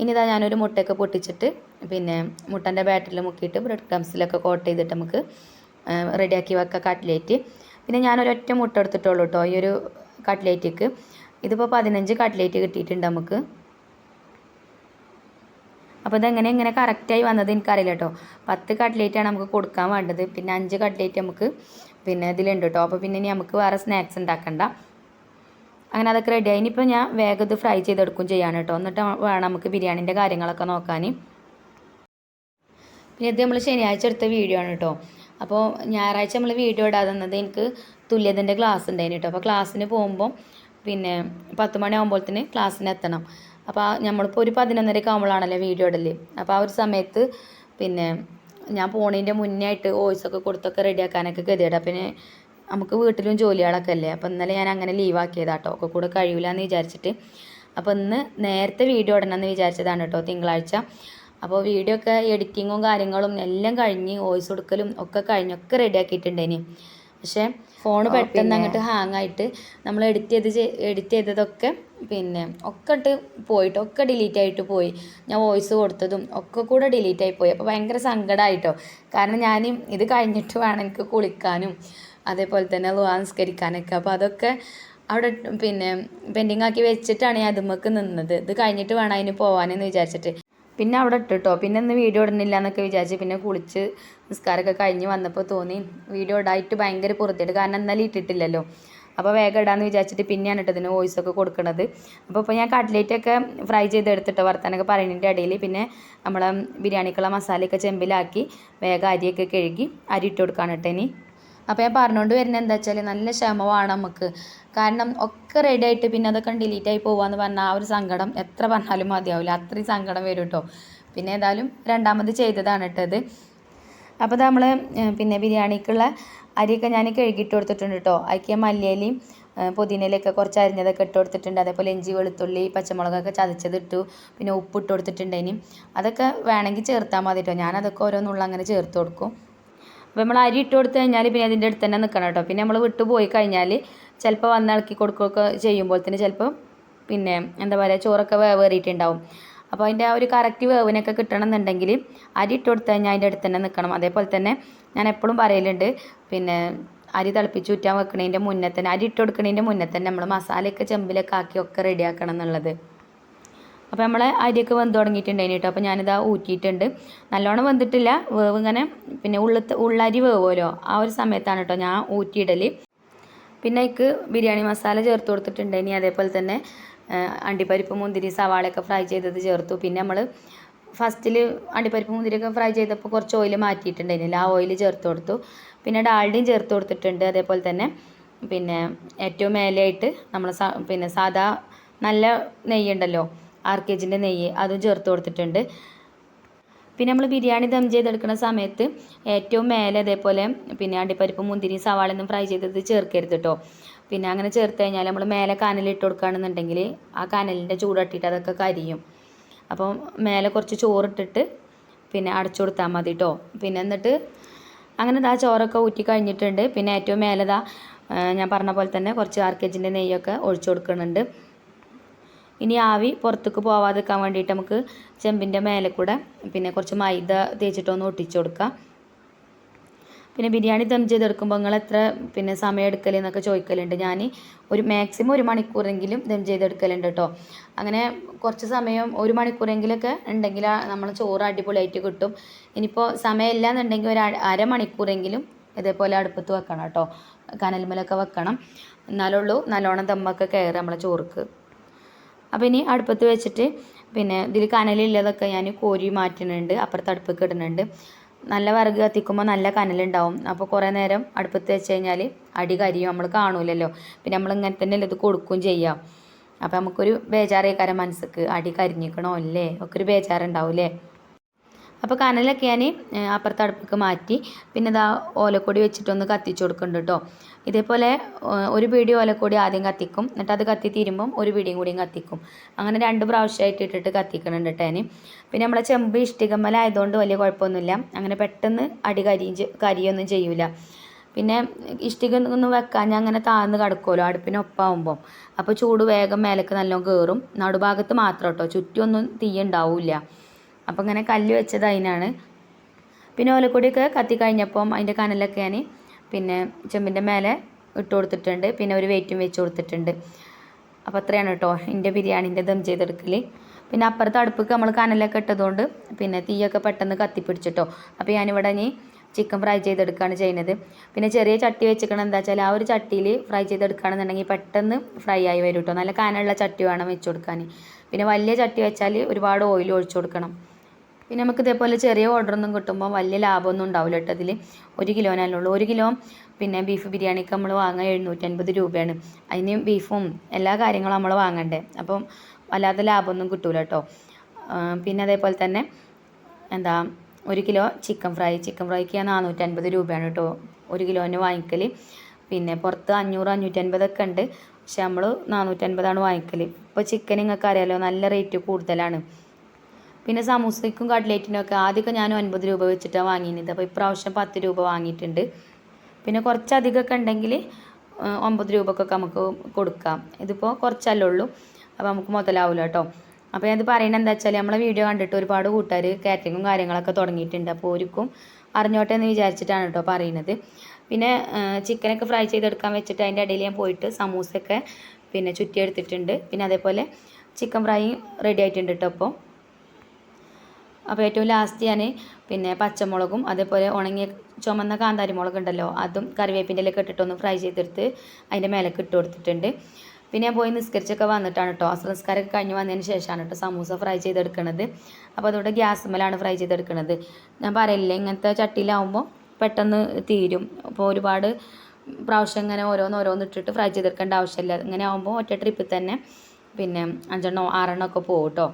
ഇനി ഇതാ ഞാനൊരു മുട്ടയൊക്കെ പൊട്ടിച്ചിട്ട് പിന്നെ മുട്ടന്റെ ബാറ്ററിൽ മുക്കിയിട്ട് ബ്രെഡ് ക്രംസിലൊക്കെ കോട്ട് ചെയ്തിട്ട് നമുക്ക് റെഡിയാക്കി വെക്കാം കട്ട്ലേറ്റ്. പിന്നെ ഞാനൊരൊറ്റ മുട്ട എടുത്തിട്ടുള്ളൂ കേട്ടോ ഈ ഒരു കട്ട്ലേറ്റിക്ക്. ഇതിപ്പോൾ പതിനഞ്ച് കട്ട്ലേറ്റ് കിട്ടിയിട്ടുണ്ട് നമുക്ക്. അപ്പോൾ ഇതെങ്ങനെ ഇങ്ങനെ കറക്റ്റായി വന്നത് എനിക്കറിയില്ല കേട്ടോ പത്ത് കട്ട്ലേറ്റാണ് നമുക്ക് കൊടുക്കാൻ വേണ്ടത്. പിന്നെ അഞ്ച് കട്ട്ലേറ്റ് നമുക്ക് പിന്നെ ഇതിലുണ്ട് കേട്ടോ അപ്പോൾ പിന്നെ ഇനി നമുക്ക് വേറെ സ്നാക്സ് ഉണ്ടാക്കണ്ട. അങ്ങനെ അതൊക്കെ റെഡി ആയി. ഇനിയിപ്പോൾ ഞാൻ വേഗം ഇത് ഫ്രൈ ചെയ്തെടുക്കും ചെയ്യാണ് കേട്ടോ എന്നിട്ട് വേണം നമുക്ക് ബിരിയാണീന്റെ കാര്യങ്ങളൊക്കെ നോക്കാൻ. പിന്നെ ഇത് നമ്മൾ ശനിയാഴ്ച എടുത്ത വീഡിയോ ആണ് കേട്ടോ അപ്പോൾ ഞായറാഴ്ച നമ്മൾ വീഡിയോ ഇടാതെ തന്നത് എനിക്ക് തുല്യതിന്റെ ക്ലാസ് ഉണ്ടായിരുന്നു കേട്ടോ അപ്പോൾ ക്ലാസ്സിന് പോകുമ്പോൾ പിന്നെ പത്ത് മണി തന്നെ ക്ലാസ്സിന് എത്തണം. അപ്പോൾ നമ്മളിപ്പോൾ ഒരു പതിനൊന്നരയ്ക്ക് ആകുമ്പോഴാണല്ലോ വീഡിയോ ഇടൽ. അപ്പോൾ ആ ഒരു സമയത്ത് പിന്നെ ഞാൻ പോണതിന്റെ മുന്നേ ആയിട്ട് വോയിസ് ഒക്കെ കൊടുത്തൊക്കെ റെഡിയാക്കാനൊക്കെ ഗതിയുടെ പിന്നെ നമുക്ക് വീട്ടിലും ജോലികളൊക്കെ അല്ലേ? അപ്പോൾ ഇന്നലെ ഞാൻ അങ്ങനെ ലീവ് ആക്കിയതാട്ടോ ഒക്കെ കൂടെ കഴിയില്ല എന്ന് വിചാരിച്ചിട്ട്. അപ്പോൾ ഇന്ന് നേരത്തെ വീഡിയോ ഇടണമെന്ന് വിചാരിച്ചതാണ് കേട്ടോ തിങ്കളാഴ്ച. അപ്പോൾ വീഡിയോ ഒക്കെ എഡിറ്റിങ്ങും കാര്യങ്ങളും എല്ലാം കഴിഞ്ഞ് വോയിസ് കൊടുക്കലും ഒക്കെ കഴിഞ്ഞൊക്കെ റെഡി ആക്കിയിട്ടുണ്ടേനി. പക്ഷേ ഫോൺ പെട്ടെന്ന് അങ്ങോട്ട് ഹാങ് ആയിട്ട് നമ്മൾ എഡിറ്റ് ചെയ്ത് എഡിറ്റ് ചെയ്തതൊക്കെ പിന്നെ ഒക്കെ ഇട്ട് പോയിട്ട് ഒക്കെ ഡിലീറ്റ് ആയിട്ട് പോയി. ഞാൻ വോയിസ് കൊടുത്തതും ഒക്കെ കൂടെ ഡിലീറ്റ് ആയി പോയി. അപ്പോൾ ഭയങ്കര സങ്കടമായിട്ടോ കാരണം ഞാൻ ഇത് കഴിഞ്ഞിട്ട് വേണം എനിക്ക് കുളിക്കാനും അതേപോലെ തന്നെ ലുവാൻസ്കരിക്കാനൊക്കെ അപ്പോൾ അതൊക്കെ അവിടെ പിന്നെ പെൻഡിങ് ആക്കി വെച്ചിട്ടാണ് ഞാൻ അതുമ്മക്ക് നിന്നത്. ഇത് കഴിഞ്ഞിട്ട് വേണം അതിന് പോകാനെന്ന് വിചാരിച്ചിട്ട്. പിന്നെ അവിടെ ഇട്ടിട്ടോ. പിന്നെ ഇന്ന് വീഡിയോ ഇടുന്നില്ല എന്നൊക്കെ വിചാരിച്ച് പിന്നെ കുളിച്ച് നിസ്കാരമൊക്കെ കഴിഞ്ഞ് വന്നപ്പോൾ തോന്നി വീഡിയോ ഇടായിട്ട് ഭയങ്കര പുറത്തേട്ട് കാരണം എന്നാലും ഇട്ടിട്ടില്ലല്ലോ. അപ്പോൾ വേഗം ഇടാമെന്ന് വിചാരിച്ചിട്ട് പിന്നെയാണ് ഇട്ടതിന് വോയിസ് ഒക്കെ കൊടുക്കുന്നത് അപ്പോൾ ഇപ്പോൾ ഞാൻ കട്ട്ലേറ്റൊക്കെ ഫ്രൈ ചെയ്തെടുത്തിട്ട് വർത്താനൊക്കെ പറയുന്നതിന്റെ ഇടയിൽ പിന്നെ നമ്മളെ ബിരിയാണിക്കുള്ള മസാലയൊക്കെ ചെമ്പിലാക്കി വേഗം അരിയൊക്കെ കഴുകി അരി ഇട്ട് കൊടുക്കാണ് കേട്ടോ അപ്പോൾ ഞാൻ പറഞ്ഞുകൊണ്ട് വരുന്നത് എന്താ വെച്ചാൽ നല്ല ക്ഷമമാണ് നമുക്ക് കാരണം ഒക്കെ റെഡി ആയിട്ട് പിന്നെ അതൊക്കെ ഡിലീറ്റ് ആയി പോവാന്ന് പറഞ്ഞാൽ ആ ഒരു സങ്കടം എത്ര പറഞ്ഞാലും മതിയാവില്ല അത്രയും സങ്കടം വരും കേട്ടോ പിന്നെ ഏതായാലും രണ്ടാമത് ചെയ്തതാണ് കേട്ടത് അപ്പോൾ നമ്മൾ പിന്നെ ബിരിയാണിക്കുള്ള അരിയൊക്കെ ഞാൻ കഴുകിയിട്ട് കൊടുത്തിട്ടുണ്ട് കേട്ടോ അതിക്ക് മല്ലിയിലയും പുതിനയിലൊക്കെ കുറച്ച് അരിഞ്ഞതൊക്കെ ഇട്ട് കൊടുത്തിട്ടുണ്ട്. അതേപോലെ ഇഞ്ചി വെളുത്തുള്ളി പച്ചമുളകൊക്കെ ചതച്ചത് ഇട്ടു. പിന്നെ ഉപ്പ് ഇട്ട് കൊടുത്തിട്ടുണ്ട് ഇനി. അതൊക്കെ വേണമെങ്കിൽ ചേർത്താൽ മതി കേട്ടോ ഞാനതൊക്കെ ഓരോന്നുള്ള അങ്ങനെ ചേർത്ത് കൊടുക്കും. അപ്പോൾ നമ്മൾ അരി ഇട്ട് കൊടുത്തു കഴിഞ്ഞാൽ പിന്നെ അതിന്റെ അടുത്ത് തന്നെ നിൽക്കണം കേട്ടോ. പിന്നെ നമ്മൾ വിട്ടു പോയി കഴിഞ്ഞാൽ ചിലപ്പോൾ വന്ന് ഇളക്കി കൊടുക്കുകയൊക്കെ ചെയ്യുമ്പോൾ തന്നെ ചിലപ്പോൾ പിന്നെ എന്താ പറയുക ചോറൊക്കെ വേവേറിയിട്ടുണ്ടാവും അപ്പോൾ അതിന്റെ ആ ഒരു കറക്റ്റ് വേവിനൊക്കെ കിട്ടണം എന്നുണ്ടെങ്കിൽ അരി ഇട്ട് കൊടുത്തു കഴിഞ്ഞാൽ അതിന്റെ അടുത്ത് തന്നെ നിൽക്കണം അതേപോലെ തന്നെ ഞാൻ എപ്പോഴും പറയലുണ്ട് പിന്നെ അരി തിളപ്പിച്ച് ഊറ്റാൻ വെക്കണതിന്റെ മുന്നേ തന്നെ അരി ഇട്ട് കൊടുക്കണതിന്റെ മുന്നേ തന്നെ നമ്മൾ മസാലയൊക്കെ ചെമ്പിലൊക്കെ ആക്കി ഒക്കെ റെഡിയാക്കണം എന്നുള്ളത്. അപ്പോൾ നമ്മളെ അരിയൊക്കെ വെന്ത് തുടങ്ങിയിട്ടുണ്ടായിന് കേട്ടോ. അപ്പോൾ ഞാനിതാ ഊറ്റിയിട്ടുണ്ട്. നല്ലോണം വെന്തിട്ടില്ല. വേവ് ഇങ്ങനെ പിന്നെ ഉള്ളത്ത് ഉള്ളരി വേവുമല്ലോ. ആ ഒരു സമയത്താണ് കേട്ടോ ഞാൻ ഊറ്റിയിടൽ പിന്നെ എനിക്ക് ബിരിയാണി മസാല ചേർത്ത് കൊടുത്തിട്ടുണ്ടായിനി. അതേപോലെ തന്നെ അണ്ടിപ്പരിപ്പ് മുന്തിരി സവാളയൊക്കെ ഫ്രൈ ചെയ്തത് ചേർത്തു. പിന്നെ നമ്മൾ ഫസ്റ്റിൽ അണ്ടിപ്പരിപ്പ് മുന്തിരിയൊക്കെ ഫ്രൈ ചെയ്തപ്പോൾ കുറച്ച് ഓയിൽ മാറ്റിയിട്ടുണ്ടായിരുന്നില്ല ആ ഓയിൽ ചേർത്ത് കൊടുത്തു. പിന്നെ ഡാൽഡയും ചേർത്ത് കൊടുത്തിട്ടുണ്ട്. അതേപോലെ തന്നെ പിന്നെ ഏറ്റവും മേലെയായിട്ട് നമ്മൾ പിന്നെ സാധാ നല്ല നെയ്യുണ്ടല്ലോ ആർ കെ ജിന്റെ നെയ്യ് അതും ചേർത്ത് കൊടുത്തിട്ടുണ്ട്. പിന്നെ നമ്മൾ ബിരിയാണി ദം ചെയ്തെടുക്കുന്ന സമയത്ത് ഏറ്റവും മേലെ അതേപോലെ പിന്നെ അണ്ടിപ്പരിപ്പ് മുന്തിരി സവാള സവാളൊന്നും ഫ്രൈ ചെയ്തത് ചേർക്കരുത് കേട്ടോ പിന്നെ അങ്ങനെ ചേർത്ത് കഴിഞ്ഞാൽ നമ്മൾ മേലെ കനലിട്ട് കൊടുക്കുകയാണെന്നുണ്ടെങ്കിൽ ആ കനലിന്റെ ചൂടട്ടിട്ട് അതൊക്കെ കരിയും. അപ്പം മേലെ കുറച്ച് ചോറിട്ടിട്ട് പിന്നെ അടച്ചു കൊടുത്താൽ മതി കേട്ടോ പിന്നെ എന്നിട്ട് അങ്ങനെ ഇതാ ചോറൊക്കെ ഊറ്റി കഴിഞ്ഞിട്ടുണ്ട്. പിന്നെ ഏറ്റവും മേലെ ഞാൻ പറഞ്ഞ പോലെ തന്നെ കുറച്ച് ആർ കെ ജിന്റെ നെയ്യൊക്കെ ഒഴിച്ചു കൊടുക്കുന്നുണ്ട്. ഇനി ആവി പുറത്തേക്ക് പോവാതിരിക്കാൻ വേണ്ടിയിട്ട് നമുക്ക് ചെമ്പിന്റെ മേലെ കൂടെ പിന്നെ കുറച്ച് മൈദ തേച്ചിട്ടൊന്ന് ഒട്ടിച്ചു കൊടുക്കാം. പിന്നെ ബിരിയാണി ദം ചെയ്തെടുക്കുമ്പോൾ നിങ്ങൾ എത്ര പിന്നെ സമയം എടുക്കലെന്നൊക്കെ ചോദിക്കലുണ്ട്. ഞാൻ ഒരു മാക്സിമം ഒരു മണിക്കൂറെങ്കിലും ദം ചെയ്തെടുക്കലുണ്ട് കേട്ടോ. അങ്ങനെ കുറച്ച് സമയം ഒരു മണിക്കൂറെങ്കിലൊക്കെ ഉണ്ടെങ്കിൽ നമ്മൾ ചോറ് അടിപൊളിയായിട്ട് കിട്ടും. ഇനിയിപ്പോൾ സമയമില്ല എന്നുണ്ടെങ്കിൽ ഒരു അര- അരമണിക്കൂറെങ്കിലും ഇതേപോലെ അടുപ്പത്ത് വെക്കണം കേട്ടോ. കനൽമലൊക്കെ വെക്കണം. എന്നാലുള്ളൂ നല്ലോണം ദമ്മൊക്കെ കയറി നമ്മളെ ചോർക്ക്. അപ്പോൾ ഇനി അടുപ്പത്ത് വെച്ചിട്ട് പിന്നെ ഇതിൽ കനലില്ലതൊക്കെ ഞാൻ കോരി മാറ്റുന്നുണ്ട് അപ്പുറത്ത് അടുപ്പൊക്കെ ഇടുന്നുണ്ട്. നല്ല വിറക് കത്തിക്കുമ്പോൾ നല്ല കനലുണ്ടാവും. അപ്പോൾ കുറേ നേരം അടുപ്പത്ത് വെച്ച് കഴിഞ്ഞാൽ അടി കരിയും നമ്മൾ കാണൂലല്ലോ. പിന്നെ നമ്മൾ ഇങ്ങനെ തന്നെ ഇത് കൊടുക്കുകയും ചെയ്യാം. അപ്പോൾ നമുക്കൊരു ബേജാറേക്കാരം മനസ്സിക്ക്. അടി കരിഞ്ഞിക്കണോ? അല്ലേ ഒക്കെ ഒരു ബേജാറുണ്ടാവും അപ്പോൾ കനലൊക്കെ ഞാൻ അപ്പുറത്തെ അടുപ്പൊക്കെ മാറ്റി. പിന്നെ ഇതാ ഓലക്കൊടി വെച്ചിട്ടൊന്ന് കത്തിച്ചു കൊടുക്കുന്നുണ്ട് കേട്ടോ ഇതേപോലെ ഒരു പിടി കൂടി ആദ്യം കത്തിക്കും. എന്നിട്ട് അത് കത്തി തീരുമ്പം ഒരു പിടിയും കൂടിയും കത്തിക്കും. അങ്ങനെ രണ്ട് പ്രാവശ്യമായിട്ട് ഇട്ടിട്ട് കത്തിക്കണുണ്ട് കേട്ടോ ഇനി പിന്നെ നമ്മളെ ചെമ്പ് ഇഷ്ടികമ്മലായതുകൊണ്ട് വലിയ കുഴപ്പമൊന്നുമില്ല. അങ്ങനെ പെട്ടെന്ന് അടി കരിയും കരിയൊന്നും ചെയ്യൂല. പിന്നെ ഇഷ്ടിക ഒന്നും വെക്കാൻ അങ്ങനെ താഴ്ന്ന് കിടക്കുമല്ലോ അടുപ്പിനൊപ്പാവുമ്പം. അപ്പോൾ ചൂട് വേഗം മേലേക്ക് നല്ലോണം കയറും നടുഭാഗത്ത് മാത്രം കേട്ടോ ചുറ്റുമൊന്നും തീ ഉണ്ടാവില്ല അപ്പോൾ ഇങ്ങനെ കല്ല് വെച്ചത് അതിനാണ് പിന്നെ ഓലക്കൊടിയൊക്കെ കത്തി കഴിഞ്ഞപ്പം അതിന്റെ കനലൊക്കെ ഞാൻ പിന്നെ ചെമ്പിന്റെ മേലെ ഇട്ട് കൊടുത്തിട്ടുണ്ട്. പിന്നെ ഒരു വെയിറ്റും വെച്ച് കൊടുത്തിട്ടുണ്ട്. അപ്പോൾ അത്രയാണ് കേട്ടോ എന്റെ ബിരിയാണീന്റെ ദം ചെയ്തെടുക്കൽ പിന്നെ അപ്പുറത്ത് അടുപ്പൊക്കെ നമ്മൾ കനലൊക്കെ ഇട്ടതുകൊണ്ട് പിന്നെ തീയൊക്കെ പെട്ടെന്ന് കത്തിപ്പിടിച്ചിട്ടോ. അപ്പോൾ ഞാനിവിടെ ഇനി ചിക്കൻ ഫ്രൈ ചെയ്തെടുക്കുകയാണ് ചെയ്യുന്നത്. പിന്നെ ചെറിയ ചട്ടി വെച്ചിരിക്കണം എന്താ വെച്ചാൽ ആ ഒരു ചട്ടിയിൽ ഫ്രൈ ചെയ്തെടുക്കുകയാണെന്നുണ്ടെങ്കിൽ പെട്ടെന്ന് ഫ്രൈ ആയി വരും കേട്ടോ നല്ല കനമുള്ള ചട്ടി വേണം വെച്ച് കൊടുക്കാൻ. പിന്നെ വലിയ ചട്ടി വെച്ചാൽ ഒരുപാട് ഓയിൽ ഒഴിച്ചു കൊടുക്കണം. പിന്നെ നമുക്ക് ഇതേപോലെ ചെറിയ ഓർഡറൊന്നും കിട്ടുമ്പോൾ വലിയ ലാഭമൊന്നും ഉണ്ടാവില്ല കേട്ടോ അതിൽ ഒരു കിലോനല്ലേ ഉള്ളൂ. ഒരു കിലോ പിന്നെ ബീഫ് ബിരിയാണിക്ക് നമ്മൾ വാങ്ങാൻ എഴുന്നൂറ്റൻപത് രൂപയാണ്. അതിന് ബീഫും എല്ലാ കാര്യങ്ങളും നമ്മൾ വാങ്ങണ്ടേ? അപ്പം വല്ലാതെ ലാഭമൊന്നും കിട്ടൂല കേട്ടോ. പിന്നെ അതേപോലെ തന്നെ എന്താ ഒരു കിലോ ചിക്കൻ ഫ്രൈ ചിക്കൻ ഫ്രൈക്ക് നാനൂറ്റൻപത് രൂപയാണ് കേട്ടോ ഒരു കിലോന് വാങ്ങിക്കൽ പിന്നെ പുറത്ത് അഞ്ഞൂറ് അഞ്ഞൂറ്റൻപതൊക്കെ ഉണ്ട്. പക്ഷെ നമ്മൾ നാനൂറ്റൻപതാണ് വാങ്ങിക്കൽ ഇപ്പോൾ ചിക്കൻ നിങ്ങൾക്ക് അറിയാലോ നല്ല റേറ്റ് കൂടുതലാണ്. പിന്നെ സമൂസയ്ക്കും കട്ട്ലേറ്റിനും ഒക്കെ ആദ്യമൊക്കെ ഞാൻ ഒൻപത് രൂപ വെച്ചിട്ടാണ് വാങ്ങിയിരുന്നത്. അപ്പോൾ ഇപ്രാവശ്യം പത്ത് രൂപ വാങ്ങിയിട്ടുണ്ട്. പിന്നെ കുറച്ചധികമൊക്കെ ഉണ്ടെങ്കിൽ ഒമ്പത് രൂപക്കൊക്കെ നമുക്ക് കൊടുക്കാം. ഇതിപ്പോൾ കുറച്ചല്ലേ ഉള്ളൂ. അപ്പോൾ നമുക്ക് മുതലാവില്ല കേട്ടോ. അപ്പോൾ ഞാനത് പറയുന്നത് എന്താ വെച്ചാൽ നമ്മളെ വീഡിയോ കണ്ടിട്ട് ഒരുപാട് കൂട്ടുകാർ കാറ്ററിങ്ങും കാര്യങ്ങളൊക്കെ തുടങ്ങിയിട്ടുണ്ട്. അപ്പോൾ ഒരുക്കും അറിഞ്ഞോട്ടെ എന്ന് വിചാരിച്ചിട്ടാണ് കേട്ടോ പറയുന്നത് പിന്നെ ചിക്കനൊക്കെ ഫ്രൈ ചെയ്തെടുക്കാൻ വെച്ചിട്ട് അതിന്റെ ഇടയിൽ ഞാൻ പോയിട്ട് സമൂസയൊക്കെ പിന്നെ ചുറ്റിയെടുത്തിട്ടുണ്ട്. പിന്നെ അതേപോലെ ചിക്കൻ ഫ്രൈയും റെഡി ആയിട്ടുണ്ട് കേട്ടോ അപ്പോൾ അപ്പോൾ ഏറ്റവും ലാസ്റ്റ് ഞാൻ പിന്നെ പച്ചമുളകും അതേപോലെ ഉണങ്ങിയ ചുമന്ന കാന്താരിമുളക് ഉണ്ടല്ലോ അതും കറിവേപ്പിന്റെ ഇലയൊക്കെ ഇട്ടിട്ടൊന്ന് ഫ്രൈ ചെയ്തെടുത്ത് അതിന്റെ മേലേക്ക് ഇട്ട് കൊടുത്തിട്ടുണ്ട്. പിന്നെ ഞാൻ പോയി നിസ്കരിച്ചൊക്കെ വന്നിട്ടാണ് കേട്ടോ ആ സംസ്കാരമൊക്കെ കഴിഞ്ഞ് വന്നതിന് ശേഷമാണ് കേട്ടോ സമൂസ ഫ്രൈ ചെയ്തെടുക്കണത്. അപ്പോൾ അതുകൊണ്ട് ഗ്യാസ് മേലാണ് ഫ്രൈ ചെയ്തെടുക്കണത്. ഞാൻ പറയില്ല ഇങ്ങനത്തെ ചട്ടിയിലാവുമ്പോൾ പെട്ടെന്ന് തീരും. അപ്പോൾ ഒരുപാട് പ്രാവശ്യം ഇങ്ങനെ ഓരോന്ന് ഓരോന്ന് ഇട്ടിട്ട് ഫ്രൈ ചെയ്തെടുക്കേണ്ട ആവശ്യമില്ല. ഇങ്ങനെ ആവുമ്പോൾ ഒറ്റ ട്രിപ്പിൽ തന്നെ. പിന്നെ അഞ്ചെണ്ണോ ആറെണ്ണമൊക്കെ പോകും കേട്ടോ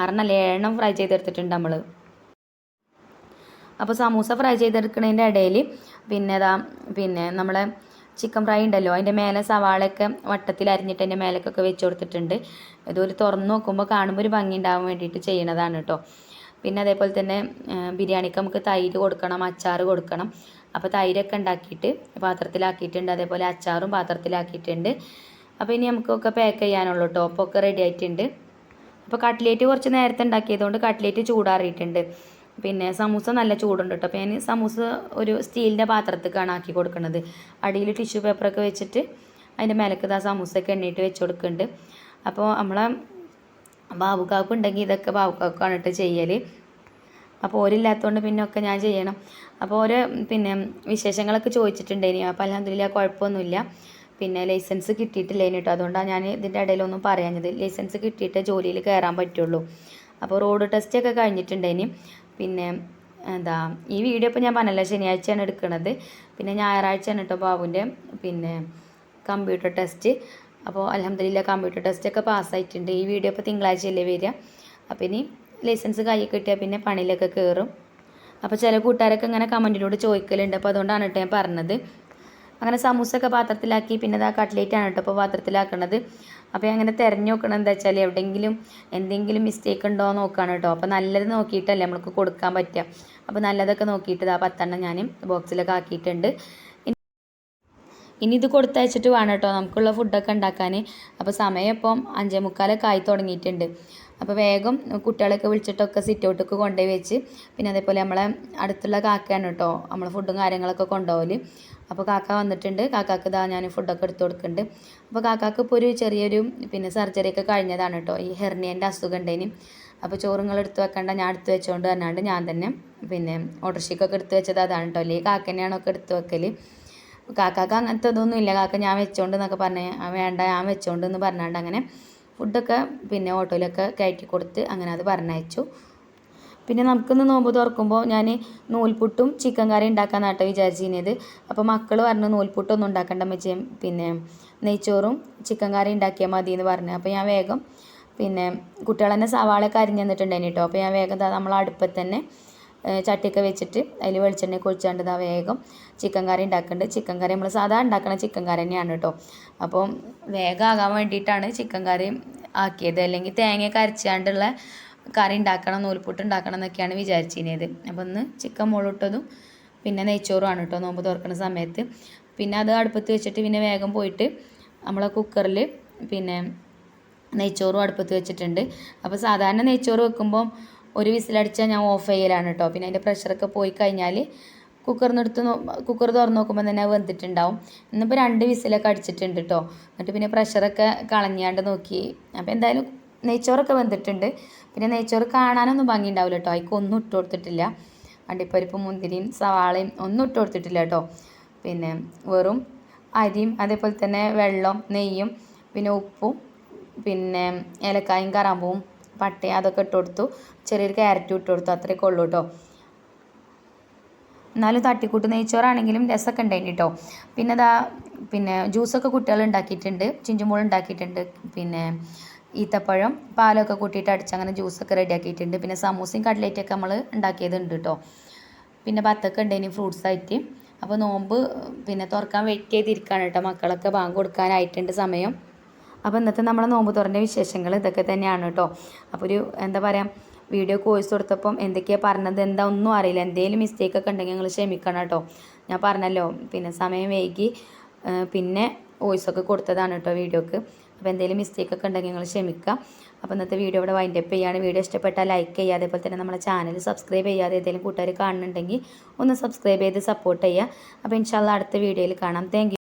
ആറെണ്ണം അല്ല ഏഴെണ്ണം ഫ്രൈ ചെയ്തെടുത്തിട്ടുണ്ട് നമ്മൾ അപ്പോൾ സമൂസ ഫ്രൈ ചെയ്തെടുക്കുന്നതിന്റെ ഇടയിൽ പിന്നെ ഇതാ പിന്നെ നമ്മളെ ചിക്കൻ ഫ്രൈ ഉണ്ടല്ലോ അതിന്റെ മേലെ സവാളയൊക്കെ വട്ടത്തിൽ അരിഞ്ഞിട്ട് അതിന്റെ മേലേക്കൊക്കെ വെച്ച് കൊടുത്തിട്ടുണ്ട്. ഇതൊരു തുറന്ന് നോക്കുമ്പോൾ കാണുമ്പോൾ ഒരു ഭംഗി ഉണ്ടാവാൻ വേണ്ടിയിട്ട് ചെയ്യണതാണ് കേട്ടോ പിന്നെ അതേപോലെ തന്നെ ബിരിയാണിക്ക് നമുക്ക് തൈര് കൊടുക്കണം അച്ചാർ കൊടുക്കണം. അപ്പോൾ തൈരൊക്കെ ഉണ്ടാക്കിയിട്ട് പാത്രത്തിലാക്കിയിട്ടുണ്ട്. അതേപോലെ അച്ചാറും പാത്രത്തിലാക്കിയിട്ടുണ്ട്. അപ്പോൾ ഇനി നമുക്കൊക്കെ പാക്ക് ചെയ്യാനുള്ളൂ കേട്ടോ അപ്പോൾ ഒക്കെ റെഡി ആയിട്ടുണ്ട്. അപ്പോൾ കട്ട്ലേറ്റ് കുറച്ച് നേരത്തെ ഉണ്ടാക്കിയതുകൊണ്ട് കട്ട്ലേറ്റ് ചൂടാറിയിട്ടുണ്ട്. പിന്നെ സമൂസ നല്ല ചൂടുണ്ട് കേട്ടോ അപ്പോൾ ഞാൻ സമൂസ ഒരു സ്റ്റീലിന്റെ പാത്രത്തേക്കാണ് ആക്കി കൊടുക്കുന്നത് അടിയിൽ ടിഷ്യൂ പേപ്പറൊക്കെ വെച്ചിട്ട് അതിന്റെ മേലക്കത് ഇതാ സമൂസയൊക്കെ എണ്ണിയിട്ട് വെച്ച് കൊടുക്കുന്നുണ്ട് അപ്പോൾ നമ്മളെ ബാബുക്കാക്ക് ഉണ്ടെങ്കിൽ ഇതൊക്കെ ബാബുക്കാക്കാണ് കേട്ടോ ചെയ്യൽ അപ്പോൾ ഓരില്ലാത്തതുകൊണ്ട് പിന്നെ ഒക്കെ ഞാൻ ചെയ്യണം. അപ്പോൾ ഓരോ പിന്നെ വിശേഷങ്ങളൊക്കെ ചോദിച്ചിട്ടുണ്ടേനി അപ്പോൾ അലഹമില്ല കുഴപ്പമൊന്നുമില്ല. പിന്നെ ലൈസൻസ് കിട്ടിയിട്ടില്ല കേട്ടോ. അതുകൊണ്ടാണ് ഞാൻ ഇതിന്റെ ഇടയിലൊന്നും പറയാഞ്ഞത്. ലൈസൻസ് കിട്ടിയിട്ട് ജോലിയിൽ കയറാൻ പറ്റുള്ളൂ. അപ്പോൾ റോഡ് ടെസ്റ്റ് ഒക്കെ കഴിഞ്ഞിട്ടുണ്ടേനി. പിന്നെ എന്താ ഈ വീഡിയോ ഇപ്പോൾ ഞാൻ പറഞ്ഞല്ലോ ശനിയാഴ്ചയാണ് എടുക്കുന്നത് പിന്നെ ഞായറാഴ്ചയാണ് കേട്ടോ ബാബുവിന്റെ പിന്നെ കമ്പ്യൂട്ടർ ടെസ്റ്റ് അപ്പോൾ അലഹമില്ല കമ്പ്യൂട്ടർ ടെസ്റ്റ് ഒക്കെ പാസ്സായിട്ടുണ്ട്. ഈ വീഡിയോ ഇപ്പോൾ തിങ്കളാഴ്ചയല്ലേ വരിക. അപ്പോൾ ഇനി ലൈസൻസ് കയ്യിൽ കിട്ടിയാൽ പിന്നെ പണിയിലൊക്കെ കയറും അപ്പോൾ ചില കൂട്ടുകാരൊക്കെ ഇങ്ങനെ കമന്റിലൂടെ ചോദിക്കലുണ്ട്. അപ്പോൾ അതുകൊണ്ടാണ് കേട്ടോ ഞാൻ പറഞ്ഞത്. അങ്ങനെ സമൂസൊക്കെ പാത്രത്തിലാക്കി പിന്നെ ഇതാ കട്ട്ലേറ്റാണ് കേട്ടോ ഇപ്പോൾ പാത്രത്തിലാക്കണത്. അപ്പോൾ അങ്ങനെ തിരഞ്ഞു നോക്കണം എന്താ വെച്ചാൽ എവിടെയെങ്കിലും എന്തെങ്കിലും മിസ്റ്റേക്ക് ഉണ്ടോ എന്ന് നോക്കുകയാണ് കേട്ടോ. അപ്പോൾ നല്ലത് നോക്കിയിട്ടല്ലേ നമുക്ക് കൊടുക്കാൻ പറ്റുക. അപ്പോൾ നല്ലതൊക്കെ നോക്കിയിട്ട് ഇതാ പത്തെണ്ണം ഞാൻ ബോക്സിലൊക്കെ ആക്കിയിട്ടുണ്ട്. ഇനി ഇത് കൊടുത്തയച്ചിട്ട് വേണം കേട്ടോ നമുക്കുള്ള ഫുഡൊക്കെ ഉണ്ടാക്കാൻ അപ്പോൾ സമയം ഇപ്പം അഞ്ചേ മുക്കാലൊക്കെ ആയി തുടങ്ങിയിട്ടുണ്ട്. അപ്പോൾ വേഗം കുട്ടികളൊക്കെ വിളിച്ചിട്ടൊക്കെ സിറ്റ് ഔട്ടൊക്കെ കൊണ്ടുപോയി വെച്ച്. പിന്നെ അതേപോലെ നമ്മളെ അടുത്തുള്ള കാക്കയാണ് കേട്ടോ നമ്മളെ ഫുഡും കാര്യങ്ങളൊക്കെ കൊണ്ടുപോകൽ. അപ്പോൾ കാക്ക വന്നിട്ടുണ്ട്. കാക്കാക്ക് ഇതാ ഞാൻ ഫുഡൊക്കെ എടുത്ത് കൊടുക്കുന്നുണ്ട്. അപ്പോൾ കാക്കാക്ക് ഇപ്പോൾ ഒരു ചെറിയൊരു പിന്നെ സർജറി ഒക്കെ കഴിഞ്ഞതാണ് കേട്ടോ ഈ ഹെർണിയന്റെ അസുഖം ഉണ്ടേനി അപ്പോൾ ചോറുങ്ങൾ എടുത്ത് വെക്കണ്ട ഞാൻ എടുത്ത് വെച്ചുകൊണ്ട് പറഞ്ഞാണ്ട് ഞാൻ തന്നെ പിന്നെ ഓട്ടർഷിക്കൊക്കെ എടുത്ത് വെച്ചത് അതാണ് കേട്ടോ അല്ലെങ്കിൽ കാക്കനെയാണോ ഒക്കെ എടുത്ത് വെക്കൽ കാക്കാക്ക് അങ്ങനത്തെ ഇതൊന്നും ഇല്ല. കാക്ക ഞാൻ വെച്ചോണ്ട് എന്നൊക്കെ പറഞ്ഞ് വേണ്ട ഞാൻ വെച്ചോണ്ട് എന്ന് പറഞ്ഞാണ്ട് അങ്ങനെ ഫുഡൊക്കെ പിന്നെ ഓട്ടോയിലൊക്കെ കയറ്റി കൊടുത്ത് അങ്ങനെ അത് പറഞ്ഞയച്ചു. പിന്നെ നമുക്കിന്ന് നോമ്പ് തുറക്കുമ്പോൾ ഞാൻ നൂൽപുട്ടും ചിക്കൻ കറി ഉണ്ടാക്കാന്നാട്ടോ വിചാരിച്ചിരുന്നത്. അപ്പോൾ മക്കൾ പറഞ്ഞു നൂൽപുട്ടൊന്നും ഉണ്ടാക്കണ്ട മെച്ചേ പിന്നെ നെയ്ച്ചോറും ചിക്കൻ കറി ഉണ്ടാക്കിയാൽ മതി എന്ന് പറഞ്ഞു. അപ്പോൾ ഞാൻ വേഗം പിന്നെ കുട്ടികൾ തന്നെ സവാളയൊക്കെ അരിഞ്ഞ് കേട്ടോ അപ്പോൾ ഞാൻ വേഗം നമ്മൾ അടുപ്പത്ത് തന്നെ ചട്ടിയൊക്കെ വെച്ചിട്ട് അതിൽ വെളിച്ചെണ്ണ കുഴിച്ചാണ്ട് ഇതാ വേഗം ചിക്കൻ കറി ഉണ്ടാക്കുന്നുണ്ട് ചിക്കൻ കറി നമ്മൾ സാധാ ഉണ്ടാക്കുന്ന ചിക്കൻ കറി തന്നെയാണ് കേട്ടോ അപ്പം വേഗം ആകാൻ വേണ്ടിയിട്ടാണ് ചിക്കൻ കറി ആക്കിയത്. അല്ലെങ്കിൽ തേങ്ങയൊക്കെ അരച്ചാണ്ടുള്ള കറി ഉണ്ടാക്കണം നൂൽപുട്ട് ഉണ്ടാക്കണം എന്നൊക്കെയാണ് വിചാരിച്ചിരുന്നത്. അപ്പോൾ ഒന്ന് ചിക്കൻ മുളിട്ടതും പിന്നെ നെയ്ച്ചോറുമാണ് കേട്ടോ നോമ്പ് തുറക്കുന്ന സമയത്ത്. പിന്നെ അത് അടുപ്പത്ത് വെച്ചിട്ട് പിന്നെ വേഗം പോയിട്ട് നമ്മളെ കുക്കറിൽ പിന്നെ നെയ്ച്ചോറും അടുപ്പത്ത് വെച്ചിട്ടുണ്ട്. അപ്പോൾ സാധാരണ നെയ്ച്ചോറ് വെക്കുമ്പോൾ ഒരു വിസിലടിച്ചാൽ ഞാൻ ഓഫ് ചെയ്യലാണ് കേട്ടോ പിന്നെ അതിന്റെ പ്രഷറൊക്കെ പോയി കഴിഞ്ഞാൽ കുക്കറിന്ന് എടുത്ത് കുക്കർ തുറന്ന് നോക്കുമ്പോൾ തന്നെ വെന്തിട്ടുണ്ടാവും. ഇന്നിപ്പോൾ രണ്ട് വിസിലൊക്കെ അടിച്ചിട്ടുണ്ട് കേട്ടോ എന്നിട്ട് പിന്നെ പ്രഷറൊക്കെ കളഞ്ഞാണ്ട് നോക്കി. അപ്പോൾ എന്തായാലും നെയ്ച്ചോറൊക്കെ വെന്തിട്ടുണ്ട്. പിന്നെ നെയ്ച്ചോറ് കാണാനൊന്നും ഭംഗി ഉണ്ടാവില്ല കേട്ടോ അതിക്ക് ഒന്നും ഇട്ട് കൊടുത്തിട്ടില്ല. അണ്ടിപ്പരിപ്പ് മുന്തിരിയും സവാളയും ഒന്നും ഇട്ട് കൊടുത്തിട്ടില്ല കേട്ടോ പിന്നെ വെറും അരിയും അതേപോലെ തന്നെ വെള്ളം നെയ്യും പിന്നെ ഉപ്പും പിന്നെ ഏലക്കായും കറാമ്പൂവും പട്ടയും അതൊക്കെ ഇട്ട് കൊടുത്തു. ചെറിയൊരു ക്യാരറ്റും ഇട്ട് കൊടുത്തു. അത്രയൊക്കെ ഉള്ളൂ കേട്ടോ എന്നാലും തട്ടിക്കൂട്ട് നെയ്ച്ചോറാണെങ്കിലും രസമൊക്കെ ഉണ്ടായിന് കേട്ടോ പിന്നെ അതാ പിന്നെ ജ്യൂസൊക്കെ കുട്ടികൾ ഉണ്ടാക്കിയിട്ടുണ്ട്. ചിഞ്ചുമോൾ ഉണ്ടാക്കിയിട്ടുണ്ട്. പിന്നെ ഈത്തപ്പഴം പാലൊക്കെ കൂട്ടിയിട്ട് അടിച്ച് അങ്ങനെ ജ്യൂസൊക്കെ റെഡിയാക്കിയിട്ടുണ്ട് പിന്നെ സമൂസയും കട്ട്ലേറ്റൊക്കെ നമ്മൾ ഉണ്ടാക്കിയതുണ്ട് കേട്ടോ പിന്നെ ബത്തൊക്കെ ഉണ്ടായിന് ഫ്രൂട്ട്സ് ആയിട്ട് അപ്പോൾ നോമ്പ് പിന്നെ തുറക്കാൻ വെയിറ്റ് ചെയ്തിരിക്കുകയാണ് കേട്ടോ മക്കളൊക്കെ ബാങ്ക് കൊടുക്കാനായിട്ടുണ്ട് സമയം. അപ്പോൾ ഇന്നത്തെ നമ്മളെ നോമ്പ് തുറന്റെ വിശേഷങ്ങൾ ഇതൊക്കെ തന്നെയാണ് കേട്ടോ അപ്പോൾ ഒരു എന്താ പറയുക വീഡിയോ കോഴ്സ് കൊടുത്തപ്പം എന്തൊക്കെയാണ് പറഞ്ഞത് എന്താ ഒന്നും അറിയില്ല. എന്തെങ്കിലും മിസ്റ്റേക്ക് ഒക്കെ ഉണ്ടെങ്കിൽ നിങ്ങൾ ക്ഷമിക്കണം കേട്ടോ. ഞാൻ പറഞ്ഞല്ലോ പിന്നെ സമയം വൈകി പിന്നെ വോയിസ് ഒക്കെ കൊടുത്തതാണ് കേട്ടോ വീഡിയോക്ക് അപ്പോൾ എന്തെങ്കിലും മിസ്റ്റേക്ക് ഒക്കെ ഉണ്ടെങ്കിൽ നിങ്ങൾ ക്ഷമിക്കുക. അപ്പോൾ ഇന്നത്തെ വീഡിയോ ഇവിടെ വൈൻഡ് അപ്പ് വീഡിയോ ഇഷ്ടപ്പെട്ടാൽ ലൈക്ക് ചെയ്യുക. അതേപോലെ തന്നെ നമ്മുടെ ചാനൽ സബ്സ്ക്രൈബ് ചെയ്യാതെ ഏതെങ്കിലും കൂട്ടുകാർ കാണുന്നുണ്ടെങ്കിൽ ഒന്ന് സബ്സ്ക്രൈബ് ചെയ്ത് സപ്പോർട്ട് ചെയ്യുക. അപ്പോൾ ഇൻഷാല്ല അടുത്ത വീഡിയോയിൽ കാണാം. താങ്ക്